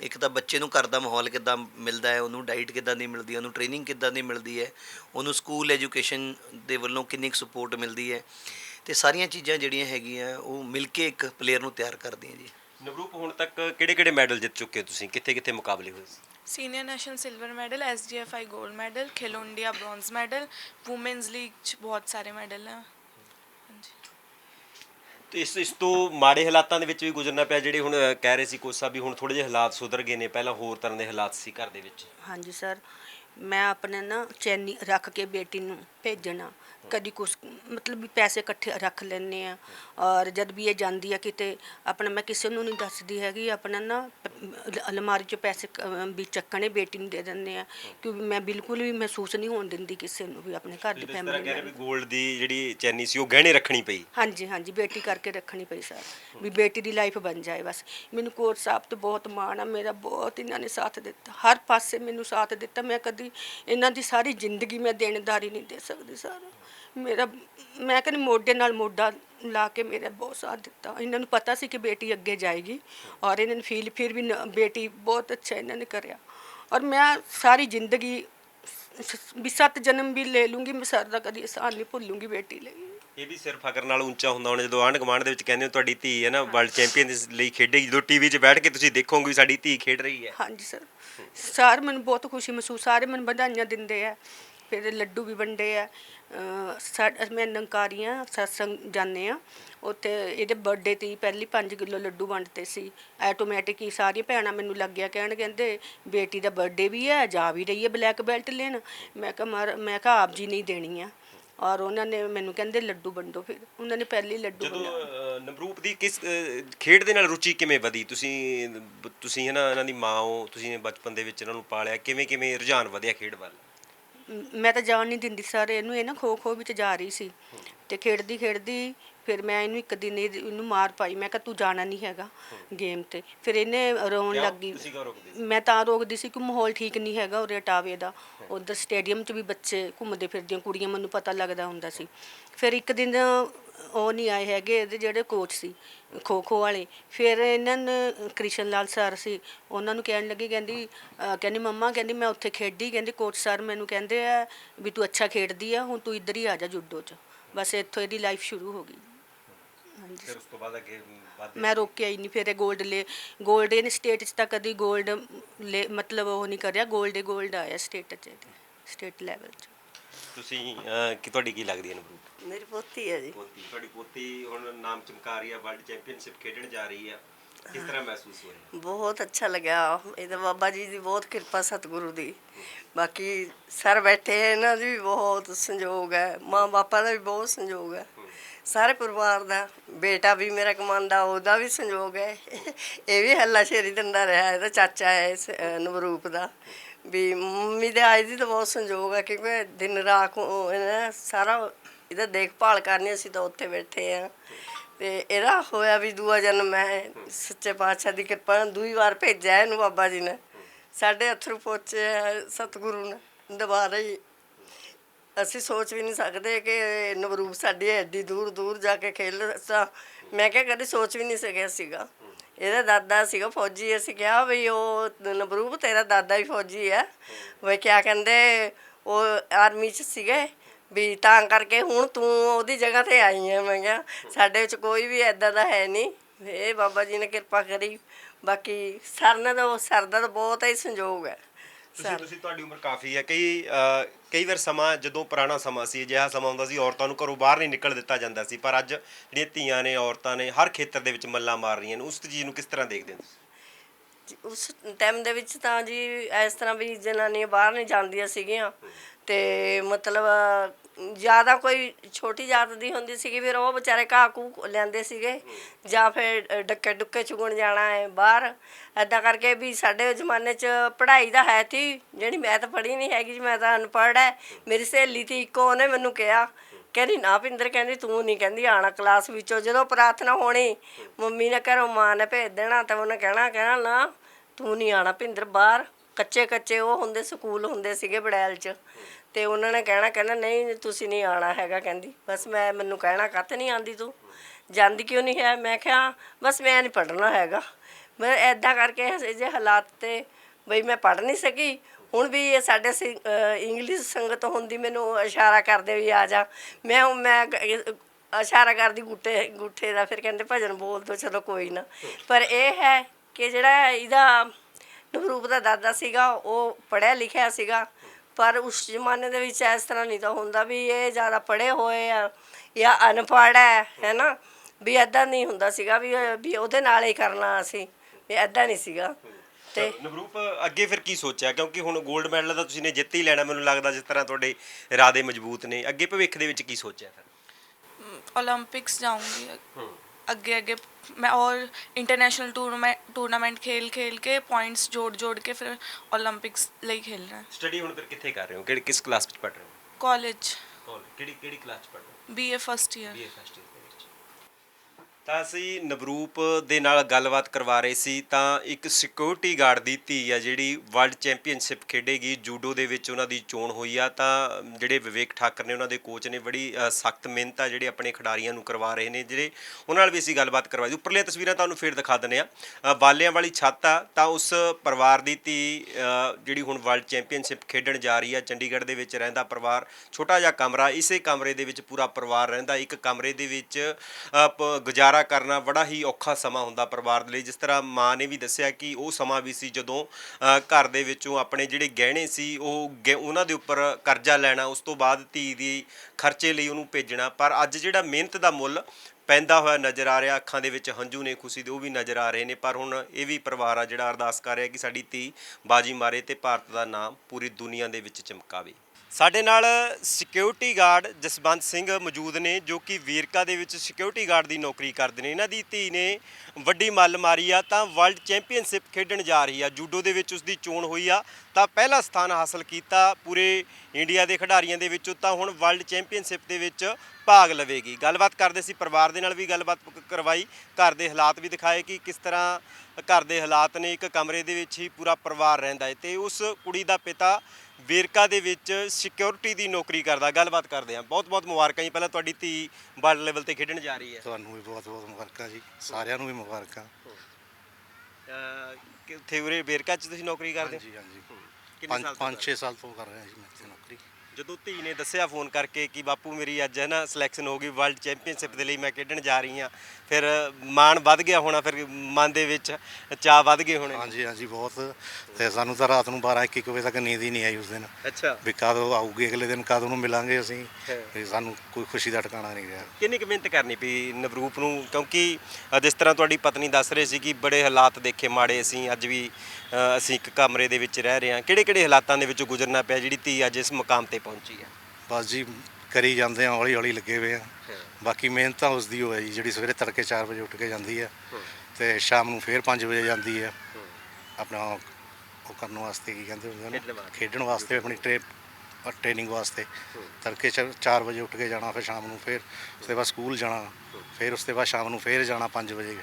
S3: ਇੱਕ ਤਾਂ ਬੱਚੇ ਨੂੰ ਘਰ ਦਾ ਮਾਹੌਲ ਕਿੱਦਾਂ ਮਿਲਦਾ ਹੈ, ਉਹਨੂੰ ਡਾਈਟ ਕਿੱਦਾਂ ਦੀ ਮਿਲਦੀ ਹੈ, ਉਹਨੂੰ ਟ੍ਰੇਨਿੰਗ ਕਿੱਦਾਂ ਦੀ ਮਿਲਦੀ ਹੈ, ਉਹਨੂੰ ਸਕੂਲ ਐਜੂਕੇਸ਼ਨ ਦੇ ਵੱਲੋਂ ਕਿੰਨੀ ਸਪੋਰਟ ਮਿਲਦੀ ਹੈ। ਤੇ ਸਾਰੀਆਂ ਚੀਜ਼ਾਂ ਜਿਹੜੀਆਂ ਹੈਗੀਆਂ, ਉਹ ਮਿਲ ਕੇ ਇੱਕ ਪਲੇਅਰ ਨੂੰ ਤਿਆਰ ਕਰਦੀਆਂ ਜੀ।
S1: ਨਵਰੂਪ, ਹੁਣ ਤੱਕ ਕਿਹੜੇ ਕਿਹੜੇ ਮੈਡਲ ਜਿੱਤ ਚੁੱਕੇ ਹੋ ਤੁਸੀਂ? ਕਿੱਥੇ ਕਿੱਥੇ ਮੁਕਾਬਲੇ ਹੋਏ? ਸੀ
S4: senior national silver medal SGFI 골ਡ medal Khelo India bronze medal women's league 'ਚ ਬਹੁਤ ਸਾਰੇ ਮੈਡਲ ਆ। ਹਾਂਜੀ।
S1: ਤੇ ਇਸ ਇਸ ਤੋਂ ਮਾੜੇ ਹਾਲਾਤਾਂ ਦੇ ਵਿੱਚ ਵੀ ਗੁਜ਼ਰਨਾ ਪਿਆ ਜਿਹੜੇ ਹੁਣ ਅ, ਕਹਿ ਰਹੇ ਸੀ ਕੋਸਾ ਵੀ ਹੁਣ ਥੋੜੇ ਜਿਹੇ ਹਾਲਾਤ ਸੁਧਰ ਗਏ ਨੇ ਪਹਿਲਾਂ ਹੋਰ ਤਰ੍ਹਾਂ ਦੇ ਹਾਲਾਤ ਸੀ ਘਰ ਦੇ ਵਿੱਚ।
S2: ਹਾਂਜੀ ਸਰ ਮੈਂ ਆਪਣੇ ਨਾ ਚੈਨੀ ਰੱਖ ਕੇ ਬੇਟੀ ਨੂੰ ਭੇਜਣਾ। ਕਦੀ ਕੁਛ ਮਤਲਬ ਵੀ ਪੈਸੇ ਇਕੱਠੇ ਰੱਖ ਲੈਂਦੇ ਆ ਔਰ ਜਦ ਵੀ ਇਹ ਜਾਂਦੀ ਆ ਕਿਤੇ ਆਪਣਾ ਮੈਂ ਕਿਸੇ ਨੂੰ ਨਹੀਂ ਦੱਸਦੀ ਹੈਗੀ ਆਪਣਾ ਨਾ ਪ- ਅਲ- ਅਲਮਾਰੀ 'ਚ ਪੈਸੇ ਕ- ਵੀ ਚੱਕਣੇ ਬੇਟੀ ਨੂੰ ਦੇ ਦਿੰਦੇ ਆ ਕਿਉਂਕਿ ਮੈਂ ਬਿਲਕੁਲ ਵੀ ਮਹਿਸੂਸ ਨਹੀਂ ਹੋਣ ਦਿੰਦੀ ਕਿਸੇ ਨੂੰ ਵੀ ਆਪਣੇ ਘਰ ਦੀ
S1: ਜਿਸ ਤਰ੍ਹਾਂ
S2: ਫੈਮਿਲੀ
S1: ਕਹਿ ਰਹੇ
S2: ਨਾਲ।
S1: ਵੀ 골ਡ ਦੀ ਜਿਹੜੀ ਚੈਨੀ ਸੀ ਉਹ ਗਹਿਣੇ ਰੱਖਣੀ ਪਈ।
S2: ਹਾਂਜੀ ਹਾਂਜੀ ਬੇਟੀ ਕਰਕੇ ਰੱਖਣੀ ਪਈ ਸਰ। ਵੀ ਬੇਟੀ ਦੀ ਲਾਈਫ ਬਣ ਜਾਏ ਬਸ। ਮੈਨੂੰ ਕੋਟ ਸਾਹਿਬ ਤੇ ਬਹੁਤ ਮਾਣ ਆ ਮੇਰਾ ਬਹੁਤ ਇਹਨਾਂ ਨੇ ਸਾਥ ਦਿੱਤਾ। ਹਰ ਪਾਸੇ ਮੈਨੂੰ ਸਾਥ ਦਿੱਤਾ। ਮੈਂ ਕਦੀ ਇਹਨਾਂ ਦੀ ਸਾਰੀ ਜ਼ਿੰਦਗੀ ਮੈਂ ਦੇਣਦਾਰੀ ਨਹੀਂ ਦੇ ਸਕਦੀ ਸਰ। ਮੇਰਾ ਮੈਂ ਕਹਿੰਦੀ ਮੋਢੇ ਨਾਲ ਮੋਢਾ ਲਾ ਕੇ ਮੇਰਾ ਬਹੁਤ ਸਾਥ ਦਿੱਤਾ। ਇਹਨਾਂ ਨੂੰ ਪਤਾ ਸੀ ਕਿ ਬੇਟੀ ਅੱਗੇ ਜਾਏਗੀ ਔਰ ਇਹਨਾਂ ਨੇ ਫੀਲ ਫਿਰ ਵੀ ਨ- ਬੇਟੀ ਬਹੁਤ ਅੱਛਾ ਇਹਨਾਂ ਨੇ ਕਰਿਆ। ਔਰ ਮੈਂ ਸਾਰੀ ਜ਼ਿੰਦਗੀ ਸ- ਵੀ ਸੱਤ ਜਨਮ ਵੀ ਲੈ ਲੂੰਗੀ ਮੈਂ ਸਰ ਦਾ ਕਦੀ ਅਹਿਸਾਨ ਨਹੀਂ ਭੁੱਲੂੰਗੀ ਬੇਟੀ ਲਈ।
S1: ਇਹ ਵੀ ਸਿਰ ਫਕਰ ਨਾਲ ਉੱਚਾ ਹੁੰਦਾ ਹੁਣ ਜਦੋਂ ਆਂਢ ਗੁਆਂਢ ਦੇ ਵਿੱਚ ਕਹਿੰਦੇ ਹੋ ਤੁਹਾਡੀ ਧੀ ਹੈ ਨਾ ਵਰਲਡ ਚੈਂਪੀਅਨ ਲਈ ਖੇਡੇਗੀ ਜਦੋਂ ਟੀਵੀ 'ਚ ਬੈਠ ਕੇ ਤੁਸੀਂ ਦੇਖੋਗੇ ਵੀ ਸਾਡੀ ਧੀ ਖੇਡ ਰਹੀ ਹੈ।
S2: ਹਾਂਜੀ ਸਰ। ਸਾਰੇ ਮੈਨੂੰ ਬਹੁਤ ਖੁਸ਼ੀ ਮਹਿਸੂਸ ਸਾਰੇ ਮੈਨੂੰ ਵਧਾਈਆਂ ਦਿੰਦੇ ਆ। ਫਿਰ ਲੱਡੂ ਵੀ ਵੰਡੇ ਆ। ਮੈਂ ਨੰਕਾਰੀਆਂ ਸਤਸੰਗ ਜਾਂਦੇ ਆ। ਉੱਥੇ ਇਹਦੇ ਬਰਥਡੇ ਤੇ ਹੀ ਪਹਿਲੀ 5 ਕਿਲੋ ਲੱਡੂ ਵੰਡਤੇ ਸੀ। ਆਟੋਮੈਟਿਕ ਹੀ ਸਾਰੀਆਂ ਭੈਣਾਂ ਮੈਨੂੰ ਲੱਗਿਆ ਕਹਿਣ ਕਹਿੰਦੇ ਬੇਟੀ ਦਾ ਬਰਥਡੇ ਵੀ ਹੈ ਜਾ ਵੀ ਰਹੀ ਹੈ ਬਲੈਕ ਬੈਲਟ ਲੈਣ। ਮੈਂ ਕਿਹਾ ਮੈਂ ਕਿਹਾ ਆਪ ਜੀ ਨਹੀਂ ਦੇਣੀ ਆ। ਔਰ ਉਹਨਾਂ ਨੇ ਮੈਨੂੰ ਕਹਿੰਦੇ ਲੱਡੂ ਵੰਡੋ ਫਿਰ। ਉਹਨਾਂ ਨੇ ਪਹਿਲੀ ਲੱਡੂ
S1: ਜਦੋਂ ਨਵਰੂਪ ਦੀ ਕਿਸ ਖੇਡ ਦੇ ਨਾਲ ਰੁਚੀ ਕਿਵੇਂ ਵਧੀ? ਤੁਸੀਂ ਤੁਸੀਂ ਹੈ ਨਾ ਇਹਨਾਂ ਦੀ ਮਾਂ ਹੋ ਤੁਸੀਂ ਬਚਪਨ ਦੇ ਵਿੱਚ ਇਹਨਾਂ ਨੂੰ ਪਾਲਿਆ। ਕਿਵੇਂ ਕਿਵੇਂ ਰੁਝਾਨ ਵਧਿਆ ਖੇਡ ਵੱਲ?
S2: ਮ- ਤਾਂ ਜਾਣ ਨਹੀਂ ਦਿੰਦੀ ਸਰ ਇਹਨੂੰ ਇਹ ਨਾ ਖੋ ਖੋ ਵਿੱਚ ਜਾ ਰਹੀ ਸੀ। ਤੇ ਖੇਡਦੀ ਖੇਡਦੀ ਫਿਰ ਮੈਂ ਇਹਨੂੰ ਇੱਕ ਦਿਨ ਇਹਨੂੰ ਮਾਰ ਪਾਈ। ਮੈਂ ਕਿਹਾ ਤੂੰ ਜਾਣਾ ਨਹੀਂ ਹੈਗਾ ਗੇਮ ਤੇ। ਫਿਰ ਇਹਨੇ ਰੋਣ
S1: ਕਿਉਂ?
S2: ਲੱਗ। ਗਈ
S1: ਤੁਸੀਂ ਕਿਉਂ ਰੋਕਦੇ?
S2: ਮੈਂ ਤਾਂ ਰੋਕਦੀ ਸੀ ਕਿ ਮਾਹੌਲ ਠੀਕ ਨਹੀਂ ਹੈਗਾ ਉਰੇ ਟਾਵੇ ਦਾ। ਉਧਰ ਸਟੇਡੀਅਮ 'ਚ ਵੀ ਬੱਚੇ ਘੁੰਮਦੇ ਫਿਰਦੀਆਂ ਕੁੜੀਆਂ ਮੈਨੂੰ ਪਤਾ ਲੱਗਦਾ ਹੁੰਦਾ ਸੀ। ਫਿਰ ਇੱਕ ਦਿਨ ਉਹ ਨਹੀਂ ਆਏ ਹੈਗੇ ਇਹਦੇ ਜਿਹੜੇ ਕੋਚ ਸੀ ਖੋ ਖੋ ਵਾਲੇ। ਫਿਰ ਇਹਨਾਂ ਨੇ ਕ੍ਰਿਸ਼ਨ ਲਾਲ ਸਰ ਸੀ ਉਹਨਾਂ ਨੂੰ ਕਹਿਣ ਲੱਗੀ ਕਹਿੰਦੀ ਕਹਿੰਦੀ ਮੰਮਾ ਕਹਿੰਦੀ ਮੈਂ ਉੱਥੇ ਖੇਡੀ ਕਹਿੰਦੀ ਕੋਚ ਸਰ ਮੈਨੂੰ ਕਹਿੰਦੇ ਆ ਵੀ ਤੂੰ ਅੱਛਾ ਖੇਡਦੀ ਆ ਹੁਣ ਤੂੰ ਇੱਧਰ ਹੀ ਆ ਜਾ ਜੁੱਡੋ 'ਚ। ਬਸ ਇੱਥੋਂ ਇਹਦੀ ਲਾਈਫ ਸ਼ੁਰੂ ਹੋ ਗਈ। ਹਾਂਜੀ।
S1: ਫਿਰ ਉਸ ਤੋਂ ਬਾਅਦ
S2: ਮੈਂ ਰੋਕਿਆ ਹੀ ਨਹੀਂ ਫਿਰ ਇਹ 골ਡ ਲੈ 골ਡ ਇਹਨੇ ਸਟੇਟ 'ਚ ਤਾਂ ਕਦੀ 골ਡ ਲੈ ਮਤਲਬ ਉਹ ਨਹੀਂ ਕਰਿਆ 골ਡ 골ਡ ਆਇਆ ਸਟੇਟ 'ਚ ਸਟੇਟ ਲੈਵਲ 'ਚ।
S1: ਤੁਸੀਂ ਅਹ, ਤੁਹਾਡੀ ਕੀ ਲੱਗਦੀ ਹੈ ਇਹਨੂੰ
S6: ਮੇਰੀ ਪੋਤੀ ਹੈ ਜੀ।
S1: ਪੋਤੀ ਤੁਹਾਡੀ ਪੋਤੀ ਹੁਣ ਨਾਮ ਚਮਕਾ ਰਹੀ ਹੈ ਵਰਲਡ ਚੈਂਪੀਅਨਸ਼ਿਪ ਖੇਡਣ ਜਾ ਰਹੀ ਹੈ ਕਿਸ ਤਰ੍ਹਾਂ ਮਹਿਸੂਸ ਹੋ ਰਿਹਾ?
S6: ਬਹੁਤ ਅੱਛਾ ਲੱਗਿਆ। ਇਹਦਾ ਬਾਬਾ ਜੀ ਦੀ ਬਹੁਤ ਕਿਰਪਾ ਸਤਿਗੁਰੂ ਦੀ। ਬਾਕੀ ਸਰ ਬੈਠੇ ਹੈ, ਇਹਨਾਂ ਦੀ ਵੀ ਬਹੁਤ ਸੰਯੋਗ ਹੈ। ਮਾਂ ਬਾਪਾ ਦਾ ਵੀ ਬਹੁਤ ਸੰਯੋਗ ਹੈ। ਸਾਰੇ ਪਰਿਵਾਰ ਦਾ ਬੇਟਾ ਵੀ ਮੇਰਾ ਕਮਾਂਦਾ ਉਹਦਾ ਵੀ ਸੰਯੋਗ ਹੈ। ਇਹ ਵੀ ਹੱਲਾ ਸ਼ੇਰੀ ਦਿੰਦਾ ਰਿਹਾ ਇਹਦਾ ਚਾਚਾ ਹੈ ਇਸ ਅਹ, ਨਵਰੂਪ ਦਾ। ਵੀ ਮੰਮੀ ਦੇ ਆਏ ਦੀ ਤਾਂ ਬਹੁਤ ਸੰਯੋਗ ਹੈ ਕਿਉਂਕਿ ਦਿਨ ਰਾਤ ਉਹ ਇਹਨੇ ਸਾਰਾ ਇਹਦਾ ਦੇਖਭਾਲ ਕਰਨੀ, ਅਸੀਂ ਤਾਂ ਉੱਥੇ ਬੈਠੇ ਆ। ਤੇ ਇਹਦਾ ਹੋਇਆ ਵੀ ਦੂਆ ਜਨਮ ਹੈ ਸੱਚੇ ਪਾਤਸ਼ਾਹ ਦੀ ਕਿਰਪਾ ਨਾਲ ਦੂਈ ਵਾਰ ਭੇਜਿਆ ਇਹਨੂੰ ਬਾਬਾ ਜੀ ਨੇ। ਸਾਡੇ ਅਥਰੂ ਪਹੁੰਚੇ ਆ ਸਤਿਗੁਰੂ ਨੇ, ਦੁਬਾਰਾ ਹੀ। ਅਸੀਂ ਸੋਚ ਵੀ ਨਹੀਂ ਸਕਦੇ ਕਿ ਨਵਰੂਪ ਸਾਡੀ ਐਡੀ ਦੂਰ ਦੂਰ ਜਾ ਕੇ ਖੇਲ ਸਾ ਮੈਂ ਕਿਹਾ ਕਦੇ ਸੋਚ ਵੀ ਨਹੀਂ ਸਕਿਆ ਸੀਗਾ। ਇਹਦਾ ਦਾਦਾ ਸੀਗਾ ਫੌਜੀ, ਅਸੀਂ ਕਿਹਾ ਵੀ ਉਹ ਨਵਰੂਪ ਤੇਰਾ ਦਾਦਾ ਵੀ ਫੌਜੀ ਹੈ ਵੀ ਕਿਆ ਕਹਿੰਦੇ, ਉਹ ਆਰਮੀ ਚ ਸੀਗੇ। ਵੀ ਤਾਂ ਕਰਕੇ ਹੁਣ ਤੂੰ ਉਹਦੀ ਜਗ੍ਹਾ ਤੇ ਆਈ ਹੈ ਮੈਂ ਕਿਹਾ ਸਾਡੇ ਵਿੱਚ ਕੋਈ ਵੀ ਐਦਾਂ ਦਾ ਹੈ ਨਹੀਂ। ਇਹ ਬਾਬਾ ਜੀ ਨੇ ਕਿਰਪਾ ਕਰੀ। ਬਾਕੀ ਸਰ ਨੇ ਤਾਂ ਉਹ ਸਰ ਦਾ ਤਾਂ ਬਹੁਤ ਹੀ ਸੰਯੋਗ ਹੈ
S1: ਤੁਸੀਂ ਤੁਸੀਂ ਤੁਹਾਡੀ ਉਮਰ ਕਾਫੀ ਹੈ ਕਈ ਕਈ ਵਾਰ ਸਮਾਂ ਜਦੋਂ ਪੁਰਾਣਾ ਸਮਾਂ ਸੀ ਅਜਿਹਾ ਸਮਾਂ ਹੁੰਦਾ ਸੀ ਔਰਤਾਂ ਨੂੰ ਘਰੋਂ ਬਾਹਰ ਨਹੀਂ ਨਿਕਲ ਦਿੱਤਾ ਜਾਂਦਾ ਸੀ। ਪਰ ਅੱਜ ਜਿਹੜੀਆਂ ਧੀਆਂ ਨੇ ਔਰਤਾਂ ਨੇ ਹਰ ਖੇਤਰ ਦੇ ਵਿੱਚ ਮੱਲਾਂ ਮਾਰ ਰਹੀਆਂ ਨੇ। ਉਸ ਚੀਜ਼ ਨੂੰ ਕਿਸ ਤਰ੍ਹਾਂ ਦੇਖਦੇ ਹੋ
S6: ਉਸ ਟਾਈਮ ਦੇ ਵਿੱਚ ਤਾਂ ਜੀ ਇਸ ਤਰ੍ਹਾਂ ਵੀ ਜਨਾਨੀਆਂ ਬਾਹਰ ਨਹੀਂ ਜਾਂਦੀਆਂ ਸੀਗੀਆਂ। ਤੇ ਮਤਲਬ, ਜ਼ਿਆਦਾ ਕੋਈ ਛੋਟੀ ਜਾਤ ਦੀ ਹੁੰਦੀ ਸੀਗੀ, ਫਿਰ ਉਹ ਵਿਚਾਰੇ ਘਾਹ ਕੂ ਲੈਂਦੇ ਸੀਗੇ। ਜਾਂ ਫਿਰ ਡੱਕੇ ਡੁੱਕੇ ਚੁਗਣ ਜਾਣਾ ਹੈ ਬਾਹਰ। ਐਦਾਂ ਕਰਕੇ ਵੀ ਸਾਡੇ ਜ਼ਮਾਨੇ 'ਚ ਪੜ੍ਹਾਈ ਦਾ ਹੈ ਤੀ ਜਿਹੜੀ ਮੈਂ ਤਾਂ ਪੜ੍ਹੀ ਨਹੀਂ ਹੈਗੀ ਮੈਂ ਤਾਂ ਅਨਪੜ੍ਹ ਹੈ ਮੇਰੀ ਸਹੇਲੀ ਤੀ ਇੱਕੋ, ਉਹਨੇ ਮੈਨੂੰ ਕਿਹਾ। ਕਹਿੰਦੀ, ਨਾ ਪਿੰਦਰ ਕਹਿੰਦੀ ਤੂੰ ਨਹੀਂ ਕਹਿੰਦੀ ਆਣਾ ਕਲਾਸ ਵਿੱਚੋਂ। ਜਦੋਂ ਪ੍ਰਾਰਥਨਾ ਹੋਣੀ, ਮੰਮੀ ਨੇ ਘਰੋਂ ਮਾਂ ਨੇ ਭੇਜ ਦੇਣਾ, ਤਾਂ ਉਹਨੇ ਕਹਿਣਾ ਕਹਿਣਾ, ਨਾ, ਤੂੰ ਨਹੀਂ ਆਣਾ ਪਿੰਦਰ ਬਾਹਰ। ਕੱਚੇ ਕੱਚੇ ਉਹ ਹੁੰਦੇ, ਸਕੂਲ ਹੁੰਦੇ ਸੀਗੇ ਬੜੈਲ 'ਚ। ਤੇ ਉਹਨਾਂ ਨੇ ਕਹਿਣਾ, ਕਹਿੰਦਾ, ਨਹੀਂ, ਤੁਸੀਂ ਨਹੀਂ ਆਣਾ ਹੈਗਾ, ਕਹਿੰਦੀ। ਬਸ ਮੈਂ, ਮੈਨੂੰ ਕਹਿਣਾ, ਕੱਤ ਨਹੀਂ ਆਂਦੀ ਤੂੰ? ਜਾਂਦੀ ਕਿਉਂ ਨਹੀਂ ਹੈ? ਮੈਂ ਕਿਹਾ, ਬਸ ਮੈਂ ਨਹੀਂ ਪੜ੍ਹਨਾ ਹੈਗਾ। ਮੈਂ ਐਦਾਂ ਕਰਕੇ ਇਹ ਜੇ ਹਾਲਾਤ ਤੇ ਬਈ ਮੈਂ ਪੜ੍ਹ ਨਹੀਂ ਸਕੀ। ਹੁਣ ਵੀ ਇਹ ਸਾਡੇ ਸਿ- ਇੰਗਲਿਸ਼ ਸੰਗਤ ਹੁੰਦੀ ਮੈਨੂੰ ਇਸ਼ਾਰਾ ਕਰਦੇ ਵੀ ਆ ਜਾ। ਮੈਂ ਮੈਂ ਇਸ਼ਾਰਾ ਕਰਦੀ ਗੁੱਟੇ ਗੁੱਠੇ ਦਾ, ਫਿਰ ਕਹਿੰਦੇ, ਭਜਨ ਬੋਲ ਦੋ, ਚਲੋ ਕੋਈ ਨਾ। ਪਰ ਇਹ ਹੈ ਕਿ ਜਿਹੜਾ ਇਹਦਾ ਨਵਰੂਪ ਦਾ ਦਾਦਾ ਸੀਗਾ, ਉਹ ਪੜ੍ਹਿਆ ਲਿਖਿਆ ਸੀਗਾ। ਪਰ ਉਸ ਜ਼ਮਾਨੇ ਦੇ ਵਿੱਚ ਇਸ ਤਰ੍ਹਾਂ ਨਹੀਂ ਤਾਂ ਹੁੰਦਾ ਵੀ ਇਹ ਜ਼ਿਆਦਾ ਪੜ੍ਹੇ ਹੋਏ ਆ ਜਾਂ ਅਨਪੜ੍ਹ ਹੈ ਹੈ ਨਾ? ਵੀ ਐਦਾਂ ਨਹੀਂ ਹੁੰਦਾ ਸੀਗਾ ਵੀ ਵੀ ਉਹਦੇ ਨਾਲ ਹੀ ਕਰਨਾ ਅਸੀਂ ਵੀ ਐਦਾਂ ਨਹੀਂ ਸੀਗਾ। ਤੇ
S1: ਨਵਰੂਪ ਅੱਗੇ ਫਿਰ ਕੀ ਸੋਚਿਆ? ਕਿਉਂਕਿ ਹੁਣ 골ਡ ਮੈਡਲ ਤਾਂ ਤੁਸੀਂ ਨੇ ਜਿੱਤ ਹੀ ਲੈਣਾ ਮੈਨੂੰ ਲੱਗਦਾ ਜਿਸ ਤਰ੍ਹਾਂ ਤੁਹਾਡੇ ਇਰਾਦੇ ਮਜ਼ਬੂਤ ਨੇ। ਅੱਗੇ ਭਵਿੱਖ ਦੇ ਵਿੱਚ ਕੀ ਸੋਚਿਆ ਫਿਰ?
S4: 올림픽ਸ ਜਾਊਂਗੀ ਅੱਗੇ ਅੱਗੇ ਮੈਂ ਔਰ ਇੰਟਰਨੈਸ਼ਨਲ ਟੂਰਨਾਮੈਂਟ ਖੇਲ ਖੇਲ ਕੇ ਪੁਆਇੰਟਸ ਜੋੜ ਜੋੜ ਕੇ ਫਿਰ 올림픽ਸ ਲਈ ਖੇਲਣਾ।
S1: ਸਟੱਡੀ ਹੁਣ ਫਿਰ ਕਿੱਥੇ ਕਰ ਰਹੇ ਹੋ? ਕਿਹੜੀ ਕਿਸ ਕਲਾਸ ਵਿੱਚ ਪੜ੍ਹ ਰਹੇ ਹੋ?
S4: ਕਾਲਜ
S1: ਕਿਹੜੀ ਕਿਹੜੀ ਕਲਾਸ ਚ ਪੜ੍ਹ ਰਹੇ ਹੋ?
S4: BA first
S1: year BA first year ਤਾਂ ਅਸੀਂ ਨਵਰੂਪ ਦੇ ਨਾਲ ਗੱਲਬਾਤ ਕਰਵਾ ਰਹੇ ਸੀ ਤਾਂ ਇੱਕ ਸਿਕਿਉਰਿਟੀ ਗਾਰਡ ਦੀ ਧੀ ਆ ਜਿਹੜੀ ਵਰਲਡ ਚੈਂਪੀਅਨਸ਼ਿਪ ਖੇਡੇਗੀ ਜੂਡੋ ਦੇ ਵਿੱਚ ਉਹਨਾਂ ਦੀ ਚੋਣ ਹੋਈ ਆ ਤਾਂ ਜਿਹੜੇ ਵਿਵੇਕ ਠਾਕਰ ਨੇ ਉਹਨਾਂ ਦੇ ਕੋਚ ਨੇ ਬੜੀ ਸਖਤ ਮਿਹਨਤ ਆ ਜਿਹੜੇ ਆਪਣੇ ਖਿਡਾਰੀਆਂ ਨੂੰ ਕਰਵਾ ਰਹੇ ਨੇ ਜਿਹੜੇ ਉਹਨਾਂ ਨਾਲ ਵੀ ਅਸੀਂ ਗੱਲਬਾਤ ਕਰਵਾਈ। ਉੱਪਰਲੀਆਂ ਤਸਵੀਰਾਂ ਤੁਹਾਨੂੰ ਫੇਰ ਦਿਖਾ ਦਿੰਦੇ ਆ। ਅ, ਬਾਲਿਆਂ ਵਾਲੀ ਛੱਤ ਆ ਤਾਂ ਉਸ ਪਰਿਵਾਰ ਦੀ ਧੀ ਜਿਹੜੀ ਹੁਣ ਵਰਲਡ ਚੈਂਪੀਅਨਸ਼ਿਪ ਖੇਡਣ ਜਾ ਰਹੀ ਆ ਚੰਡੀਗੜ੍ਹ ਦੇ ਵਿੱਚ ਰਹਿੰਦਾ ਪਰਿਵਾਰ ਛੋਟਾ ਜਿਹਾ ਕਮਰਾ ਇਸੇ ਕਮਰੇ ਦੇ ਵਿੱਚ ਪੂਰਾ ਪਰਿਵਾਰ ਰਹਿੰਦਾ ਇੱਕ ਕਮਰੇ ਦੇ ਵਿੱਚ ਅ, ਗੁਜ਼ਾਰਾ ਕਰਨਾ ਬੜਾ ਹੀ ਔਖਾ ਸਮਾਂ ਹੁੰਦਾ ਪਰਿਵਾਰ ਦੇ ਲਈ। ਜਿਸ ਤਰ੍ਹਾਂ ਮਾਂ ਨੇ ਵੀ ਦੱਸਿਆ ਕਿ ਉਹ ਸਮਾਂ ਵੀ ਸੀ ਜਦੋਂ ਘਰ ਦੇ ਵਿੱਚੋਂ ਆਪਣੇ ਜਿਹੜੇ ਗਹਿਣੇ ਸੀ, ਉਹ ਗਹਿ- ਉਹਨਾਂ ਦੇ ਉੱਪਰ ਕਰਜ਼ਾ ਲੈਣਾ, ਉਸ ਤੋਂ ਬਾਅਦ ਧੀ ਦੀ ਖਰਚੇ ਲਈ ਉਹਨੂੰ ਭੇਜਣਾ। ਪਰ ਅੱਜ ਜਿਹੜਾ ਮਿਹਨਤ ਦਾ ਮੁੱਲ ਪੈਂਦਾ ਹੋਇਆ ਨਜ਼ਰ ਆ ਰਿਹਾ, ਅੱਖਾਂ ਦੇ ਵਿੱਚ ਹੰਝੂ ਨੇ, ਖੁਸ਼ੀ ਦੇ, ਉਹ ਵੀ ਨਜ਼ਰ ਆ ਰਹੇ ਨੇ। ਪਰ ਹੁਣ ਇਹ ਵੀ ਪਰਿਵਾਰ ਆ ਜਿਹੜਾ ਅਰਦਾਸ ਕਰ ਰਿਹਾ ਕਿ ਸਾਡੀ ਧੀ ਬਾਜੀ ਮਾਰੇ ਤੇ ਭਾਰਤ ਦਾ ਨਾਮ ਪੂਰੀ ਦੁਨੀਆ ਦੇ ਵਿੱਚ ਚਮਕਾਵੇ। ਸਾਡੇ ਨਾਲ ਸਿਕਿਉਰਿਟੀ ਗਾਰਡ ਜਸਵੰਤ ਸਿੰਘ ਮੌਜੂਦ ਨੇ, ਜੋ ਕਿ ਵੇਰਕਾ ਦੇ ਵਿੱਚ ਸਿਕਿਉਰਿਟੀ ਗਾਰਡ ਦੀ ਨੌਕਰੀ ਕਰਦੇ ਨੇ। ਇਹਨਾਂ ਦੀ ਧੀ ਨੇ ਵੱਡੀ ਮੱਲ ਮਾਰੀ ਆ, ਤਾਂ ਵਰਲਡ ਚੈਂਪੀਅਨਸ਼ਿਪ ਖੇਡਣ ਜਾ ਰਹੀ ਆ। ਜੂਡੋ ਦੇ ਵਿੱਚ ਉਸ ਦੀ ਚੋਣ ਹੋਈ ਆ, ਤਾਂ ਪਹਿਲਾ ਸਥਾਨ ਹਾਸਲ ਕੀਤਾ ਪੂਰੇ ਇੰਡੀਆ ਦੇ ਖਿਡਾਰੀਆਂ ਦੇ ਵਿੱਚੋਂ, ਤਾਂ ਹੁਣ ਵਰਲਡ ਚੈਂਪੀਅਨਸ਼ਿਪ ਦੇ ਵਿੱਚ ਭਾਗ ਲਵੇਗੀ। ਗੱਲਬਾਤ ਕਰਦੇ ਸੀ ਪਰਿਵਾਰ ਦੇ ਨਾਲ ਵੀ ਗੱਲਬਾਤ ਕਰਵਾਈ। ਘਰ ਦੇ ਹਾਲਾਤ ਵੀ ਦਿਖਾਏ ਕਿ ਕਿਸ ਤਰ੍ਹਾਂ ਘਰ ਦੇ ਹਾਲਾਤ ਨੇ। ਇੱਕ ਕਮਰੇ ਦੇ ਵਿੱਚ ਹੀ ਪੂਰਾ ਪਰਿਵਾਰ ਰਹਿੰਦਾ ਹੈ ਤੇ ਉਸ ਕੁੜੀ ਦਾ ਪਿਤਾ ਵੇਰਕਾ ਦੇ ਵਿੱਚ ਸਿਕਿਉਰਿਟੀ ਦੀ ਨੌਕਰੀ ਕਰਦਾ ਗੱਲਬਾਤ ਕਰਦੇ ਆ ਬਹੁਤ ਬਹੁਤ ਮੁਬਾਰਕਾਂ ਜੀ। ਪਹਿਲਾਂ ਤੁਹਾਡੀ ਧੀ ਵਰਲਡ ਲੈਵਲ ਤੇ ਖੇਡਣ ਜਾ ਰਹੀ ਹੈ।
S5: ਤੁਹਾਨੂੰ ਵੀ ਬਹੁਤ ਬਹੁਤ ਮੁਬਾਰਕਾਂ ਜੀ। ਸਾਰਿਆਂ ਨੂੰ ਵੀ ਮੁਬਾਰਕਾਂ।
S1: ਅਹ ਕਿੱਥੇ ਉਰੇ ਵੇਰਕਾ 'ਚ ਤੁਸੀਂ ਨੌਕਰੀ ਕਰਦੇ ਹੋ?
S5: ਹਾਂਜੀ ਹਾਂਜੀ।
S1: ਕਿੰਨੇ
S5: ਪੰਜ
S1: ਸਾਲ ਤੋਂ ਕਰ
S5: 6 ਸਾਲ ਤੋਂ ਕਰ ਰਿਹਾ ਜੀ ਮੈਂ ਇੱਥੇ
S1: ਜਦੋਂ ਧੀ ਨੇ ਦੱਸਿਆ ਫੋਨ ਕਰਕੇ ਕਿ ਬਾਪੂ ਮੇਰੀ ਅੱਜ ਹੈ ਨਾ ਸਿਲੈਕਸ਼ਨ ਹੋ ਗਈ ਵਰਲਡ ਚੈਂਪੀਅਨਸ਼ਿਪ ਦੇ ਲਈ ਮੈਂ ਖੇਡਣ ਜਾ ਰਹੀ ਹਾਂ ਫਿਰ ਮਾਣ ਵੱਧ ਗਿਆ ਹੋਣਾ ਫਿਰ ਮਨ ਦੇ ਵਿੱਚ ਚਾਹ ਵੱਧ ਗਏ ਹੋਣੇ।
S5: ਹਾਂਜੀ ਹਾਂਜੀ ਬਹੁਤ। ਤੇ ਸਾਨੂੰ ਤਾਂ ਰਾਤ ਨੂੰ 12 1 ਵਜੇ ਤੱਕ ਨੀਂਦ ਹੀ ਨਹੀਂ ਆਈ ਉਸ ਦਿਨ।
S1: ਅੱਛਾ।
S5: ਵੀ ਕਦੋਂ ਆਊਗੀ ਅਗਲੇ ਦਿਨ ਕਦੋਂ ਨੂੰ ਮਿਲਾਂਗੇ ਅਸੀਂ। ਵੀ ਸਾਨੂੰ ਕੋਈ ਖੁਸ਼ੀ ਦਾ ਟਿਕਾਣਾ ਨਹੀਂ ਰਿਹਾ।
S1: ਕਿੰਨੀ ਕੁ ਮਿਹਨਤ ਕਰਨੀ ਪਈ ਨਵਰੂਪ ਨੂੰ? ਕਿਉਂਕਿ ਜਿਸ ਤਰ੍ਹਾਂ ਤੁਹਾਡੀ ਪਤਨੀ ਦੱਸ ਰਹੀ ਸੀ ਕਿ ਬੜੇ ਹਾਲਾਤ ਦੇਖੇ ਮਾੜੇ ਅਸੀਂ ਅੱਜ ਵੀ ਅਸੀਂ ਇੱਕ ਕਮਰੇ ਦੇ ਵਿੱਚ ਰਹਿ ਰਹੇ ਹਾਂ। ਕਿਹੜੇ ਕਿਹੜੇ ਹਾਲਾਤਾਂ ਦੇ ਵਿੱਚੋਂ ਗੁਜ਼ਰਨਾ ਪਿਆ ਜਿਹੜੀ ਧੀ ਅੱਜ ਇਸ ਮੁਕਾਮ ਤੇ ਪਹੁੰਚੀ ਹੈ
S5: ਬਸ ਜੀ ਕਰੀ ਜਾਂਦੇ ਆ ਹੌਲੀ ਹੌਲੀ ਲੱਗੇ ਹੋਏ ਆ। ਬਾਕੀ ਮਿਹਨਤ ਤਾਂ ਉਸ ਦੀ ਹੋਈ ਜਿਹੜੀ ਸਵੇਰੇ ਤੜਕੇ 4 ਵਜੇ ਉੱਠ ਕੇ ਜਾਂਦੀ ਆ ਤੇ ਸ਼ਾਮ ਨੂੰ ਫੇਰ 5 ਵਜੇ ਜਾਂਦੀ ਆ। ਆਪਣਾ ਉਹ ਕਰਨ ਵਾਸਤੇ ਕੀ ਕਹਿੰਦੇ ਹੁੰਦੇ ਨੇ?
S1: ਖੇਡਣ ਵਾਸਤੇ।
S5: ਖੇਡਣ ਵਾਸਤੇ ਆਪਣੀ ਟ੍ਰੇਪ ਟ੍ਰੇਨਿੰਗ ਵਾਸਤੇ। ਤੜਕੇ 4 ਵਜੇ ਉੱਠ ਕੇ ਜਾਣਾ ਫਿਰ ਸ਼ਾਮ ਨੂੰ ਫੇਰ ਉਸ ਤੋਂ ਬਾਅਦ ਸਕੂਲ ਜਾਣਾ। ਫਿਰ ਉਸ ਤੋਂ ਬਾਅਦ ਸ਼ਾਮ ਨੂੰ ਫੇਰ ਜਾਣਾ 5 ਵਜੇ।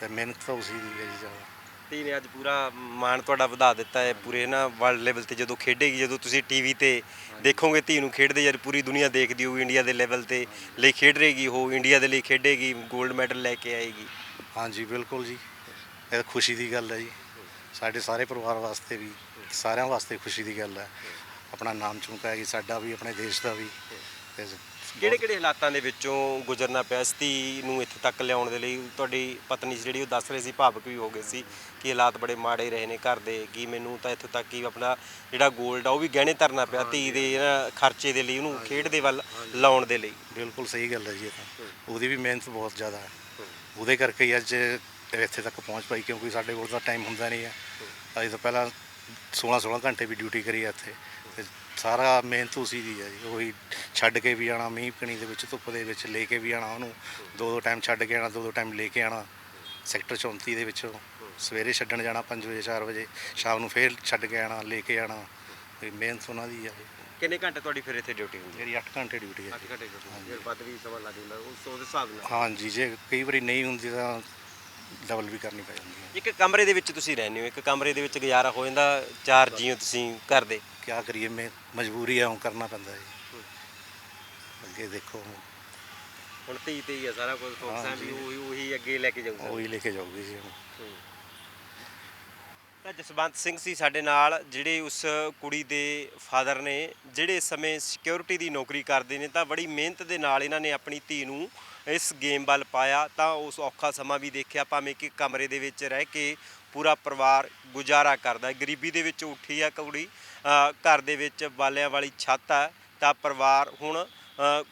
S5: ਤੇ ਮਿਹਨਤ ਤਾਂ ਉਸੇ ਦੀ ਹੈ ਜੀ ਜ਼ਿਆਦਾ।
S1: ਧੀ ਨੇ ਅੱਜ ਪੂਰਾ ਮਾਣ ਤੁਹਾਡਾ ਵਧਾ ਦਿੱਤਾ ਹੈ ਪੂਰੇ ਨਾ ਵਰਲਡ ਲੈਵਲ ਤੇ ਜਦੋਂ ਖੇਡੇਗੀ ਜਦੋਂ ਤੁਸੀਂ ਟੀਵੀ ਤੇ ਦੇਖੋਗੇ ਧੀ ਨੂੰ ਖੇਡਦੇ ਜਦ ਪੂਰੀ ਦੁਨੀਆ ਦੇਖਦੀ ਹੋਊ ਇੰਡੀਆ ਦੇ ਲੈਵਲ ਤੇ ਲਈ ਖੇਡ ਰਹੇਗੀ ਉਹ ਇੰਡੀਆ ਦੇ ਲਈ ਖੇਡੇਗੀ 골ਡ ਮੈਡਲ ਲੈ ਕੇ ਆਏਗੀ।
S5: ਹਾਂਜੀ ਬਿਲਕੁਲ ਜੀ। ਇਹ ਖੁਸ਼ੀ ਦੀ ਗੱਲ ਹੈ ਜੀ। ਸਾਡੇ ਸਾਰੇ ਪਰਿਵਾਰ ਵਾਸਤੇ ਵੀ ਸਾਰਿਆਂ ਵਾਸਤੇ ਖੁਸ਼ੀ ਦੀ ਗੱਲ ਹੈ। ਆਪਣਾ ਨਾਮ ਚਮਕਾਏਗੀ ਸਾਡਾ ਵੀ ਆਪਣੇ ਦੇਸ਼ ਦਾ ਵੀ। ਤੇ
S1: ਕਿਹੜੇ ਕਿਹੜੇ ਹਾਲਾਤਾਂ ਦੇ ਵਿੱਚੋਂ ਗੁਜ਼ਰਨਾ ਪਿਆ ਧੀ ਨੂੰ ਇੱਥੇ ਤੱਕ ਲਿਆਉਣ ਦੇ ਲਈ ਤੁਹਾਡੀ ਪਤਨੀ ਜਿਹੜੀ ਉਹ ਦੱਸ ਰਹੀ ਸੀ ਭਾਵਕ ਵੀ ਹੋ ਗਏ ਸੀ। ਕਿ ਹਾਲਾਤ ਬੜੇ ਮਾੜੇ ਰਹੇ ਨੇ ਘਰ ਦੇ ਕਿ ਮੈਨੂੰ ਤਾਂ ਇੱਥੋਂ ਤੱਕ ਕਿ ਆਪਣਾ ਜਿਹੜਾ 골ਡ ਆ ਉਹ ਵੀ ਗਹਿਣੇ ਧਰਨਾ ਪਿਆ ਧੀ ਦੇ ਨਾ ਖਰਚੇ ਦੇ ਲਈ ਉਹਨੂੰ ਖੇਡ ਦੇ ਵੱਲ ਲਾਉਣ ਦੇ ਲਈ।
S5: ਬਿਲਕੁਲ ਸਹੀ ਗੱਲ ਹੈ ਜੀ ਇਹ ਤਾਂ। ਉਹਦੀ ਵੀ ਮਿਹਨਤ ਬਹੁਤ ਜ਼ਿਆਦਾ ਹੈ। ਉਹਦੇ ਕਰਕੇ ਹੀ ਅੱਜ ਇੱਥੇ ਤੱਕ ਪਹੁੰਚ ਪਾਈ ਕਿਉਂਕਿ ਸਾਡੇ ਕੋਲ ਤਾਂ ਟਾਈਮ ਹੁੰਦਾ ਨਹੀਂ ਹੈ। ਅੱਜ ਤੋਂ ਪਹਿਲਾਂ 16 16 ਘੰਟੇ ਵੀ ਡਿਊਟੀ ਕਰੀ ਹੈ ਇੱਥੇ। ਤੇ ਸਾਰਾ ਮਿਹਨਤ ਉਸੀ ਦੀ ਹੈ ਜੀ। ਉਹੀ ਛੱਡ ਕੇ ਵੀ ਆਣਾ ਮੀਂਹ ਕਣੀ ਦੇ ਵਿੱਚ ਧੁੱਪ ਦੇ ਵਿੱਚ ਲੈ ਕੇ ਵੀ ਆਣਾ ਉਹਨੂੰ। ਦੋ ਦੋ ਟਾਈਮ ਛੱਡ ਕੇ ਆਣਾ ਦੋ ਦੋ ਟਾਈਮ ਲੈ ਕੇ ਆਣਾ ਸੈਕਟਰ 34 ਦੇ ਵਿੱਚੋਂ ਸਵੇਰੇ ਛੱਡਣ ਜਾਣਾ 5 ਵਜੇ 4 ਵਜੇ। ਸ਼ਾਮ ਨੂੰ ਫੇਰ ਛੱਡ ਕੇ ਆਣਾ ਲੈ ਕੇ ਆਣਾ। ਇਹ ਮਿਹਨਤ ਉਹਨਾਂ ਦੀ ਹੈ
S1: ਕਿੰਨੇ ਘੰਟੇ ਤੁਹਾਡੀ ਫਿਰ ਇੱਥੇ ਡਿਊਟੀ ਹੁੰਦੀ?
S5: ਮੇਰੀ 8 ਘੰਟੇ ਡਿਊਟੀ ਹੈ।
S1: 8 ਘੰਟੇ ਡਿਊਟੀ ਫਿਰ ਵੱਧ ਵੀ ਸਮਾਂ ਲੱਗ ਜਾਂਦਾ। ਉਸ ਉਹਦੇ ਹਿਸਾਬ ਨਾਲ।
S5: ਹਾਂਜੀ ਜੇ ਕਈ ਵਾਰੀ ਨਹੀਂ ਹੁੰਦੀ ਤਾਂ ਡਬਲ ਵੀ ਕਰਨੀ ਪੈ ਜਾਂਦੀ ਹੈ।
S1: ਇੱਕ ਕਮਰੇ ਦੇ ਵਿੱਚ ਤੁਸੀਂ ਰਹਿੰਦੇ ਹੋ। ਇੱਕ ਕਮਰੇ ਦੇ ਵਿੱਚ ਗੁਜ਼ਾਰਾ ਹੋ ਜਾਂਦਾ। ਚਾਰ ਜੀਓ ਤੁਸੀਂ ਘਰ ਦੇ।
S5: ਕੀ ਕਰੀਏ ਮੈਂ ਮਜਬੂਰੀ ਆ ਉਹ ਕਰਨਾ ਪੈਂਦਾ ਜੀ। ਅੱਗੇ ਦੇਖੋ
S1: ਹੁਣ। ਧੀ ਤੇ ਹੀ ਆ ਸਾਰਾ ਕੁਝ। ਫੋਕਸ ਹੈ ਵੀ ਉਹੀ ਉਹੀ ਅੱਗੇ ਲੈ ਕੇ ਜਾਊਗਾ।
S5: ਉਹੀ ਲੈ ਕੇ ਜਾਊਗੀ ਜੀ ਹੁਣ।
S1: ਤਾਂ ਜਸਵੰਤ ਸਿੰਘ ਸੀ ਸਾਡੇ ਨਾਲ, ਜਿਹੜੇ ਉਸ ਕੁੜੀ ਦੇ ਫਾਦਰ ਨੇ, ਜਿਹੜੇ ਇਸ ਸਮੇਂ ਸਿਕਿਉਰਿਟੀ ਦੀ ਨੌਕਰੀ ਕਰਦੇ ਨੇ, ਤਾਂ ਬੜੀ ਮਿਹਨਤ ਦੇ ਨਾਲ ਇਹਨਾਂ ਨੇ ਆਪਣੀ ਧੀ ਨੂੰ ਇਸ ਗੇਮ ਵੱਲ ਪਾਇਆ, ਤਾਂ ਉਸ ਔਖਾ ਸਮਾਂ ਵੀ ਦੇਖਿਆ, ਭਾਵੇਂ ਕਿ ਕਮਰੇ ਦੇ ਵਿੱਚ ਰਹਿ ਕੇ ਪੂਰਾ ਪਰਿਵਾਰ ਗੁਜ਼ਾਰਾ ਕਰਦਾ ਗਰੀਬੀ ਦੇ ਵਿੱਚ ਉੱਠੀ ਆ ਕੁੜੀ ਘਰ ਦੇ ਵਿੱਚ ਬਾਲਿਆਂ ਵਾਲੀ ਛੱਤ ਹੈ ਤਾਂ ਪਰਿਵਾਰ ਹੁਣ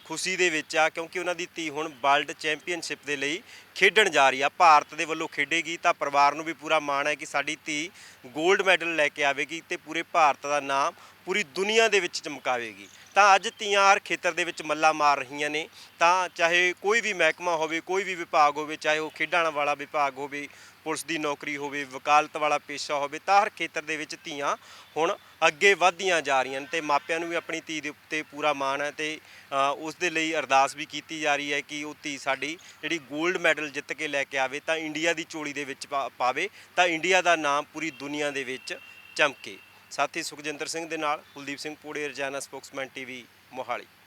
S1: ਖੁਸ਼ੀ ਦੇ ਵਿੱਚ ਆ, ਕਿਉਂਕਿ ਉਹਨਾਂ ਦੀ ਧੀ ਹੁਣ ਵਰਲਡ ਚੈਂਪੀਅਨਸ਼ਿਪ ਦੇ ਲਈ ਖੇਡਣ ਜਾ ਰਹੀ ਆ। ਭਾਰਤ ਦੇ ਵੱਲੋਂ ਖੇਡੇਗੀ ਤਾਂ ਪਰਿਵਾਰ ਨੂੰ ਵੀ ਪੂਰਾ ਮਾਣ ਹੈ ਕਿ ਸਾਡੀ ਧੀ 골ਡ ਮੈਡਲ ਲੈ ਕੇ ਆਵੇਗੀ ਤੇ ਪੂਰੇ ਭਾਰਤ ਦਾ ਨਾਮ ਪੂਰੀ ਦੁਨੀਆ ਦੇ ਵਿੱਚ ਚਮਕਾਵੇਗੀ। ਤਾਂ ਅੱਜ ਧੀਆਂ ਹਰ ਖੇਤਰ ਦੇ ਵਿੱਚ ਮੱਲਾ ਮਾਰ ਰਹੀਆਂ ਨੇ। ਤਾਂ ਚਾਹੇ ਕੋਈ ਵੀ ਮਹਿਕਮਾ ਹੋਵੇ, ਕੋਈ ਵੀ ਵਿਭਾਗ ਹੋਵੇ, ਚਾਹੇ ਉਹ ਖੇਡਾਂ ਵਾਲਾ ਵਿਭਾਗ ਹੋਵੇ ਪੁਲਿਸ ਦੀ ਨੌਕਰੀ ਹੋਵੇ, ਵਕਾਲਤ ਵਾਲਾ ਪੇਸ਼ਾ ਹੋਵੇ, ਤਾਂ ਹਰ ਖੇਤਰ ਦੇ ਵਿੱਚ ਧੀਆਂ ਹੁਣ ਅੱਗੇ ਵਧਦੀਆਂ ਜਾ ਰਹੀਆਂ ਨੇ ਤੇ ਮਾਪਿਆਂ ਨੂੰ ਵੀ ਆਪਣੀ ਧੀ ਦੇ ਉੱਤੇ ਪੂਰਾ ਮਾਣ ਹੈ ਤੇ ਉਸ ਦੇ ਲਈ ਅਰਦਾਸ ਵੀ ਕੀਤੀ ਜਾ ਰਹੀ ਹੈ ਕਿ ਉਹ ਧੀ ਸਾਡੀ ਜਿਹੜੀ 골ਡ ਮੈਡਲ ਜਿੱਤ ਕੇ ਲੈ ਕੇ ਆਵੇ, ਤਾਂ ਇੰਡੀਆ ਦੀ ਝੋਲੀ ਦੇ ਵਿੱਚ ਪਾਵੇ, ਤਾਂ ਇੰਡੀਆ ਦਾ ਨਾਮ ਪੂਰੀ ਦੁਨੀਆ ਦੇ ਵਿੱਚ ਚਮਕੇ। ਸਾਥੀ ਸੁਖਜਿੰਦਰ ਸਿੰਘ ਦੇ ਨਾਲ ਕੁਲਦੀਪ ਸਿੰਘ ਪੂੜੇ, ਰਜਾਨਾ ਸਪੋਕਸਮੈਨ ਟੀਵੀ, ਮੋਹਾਲੀ।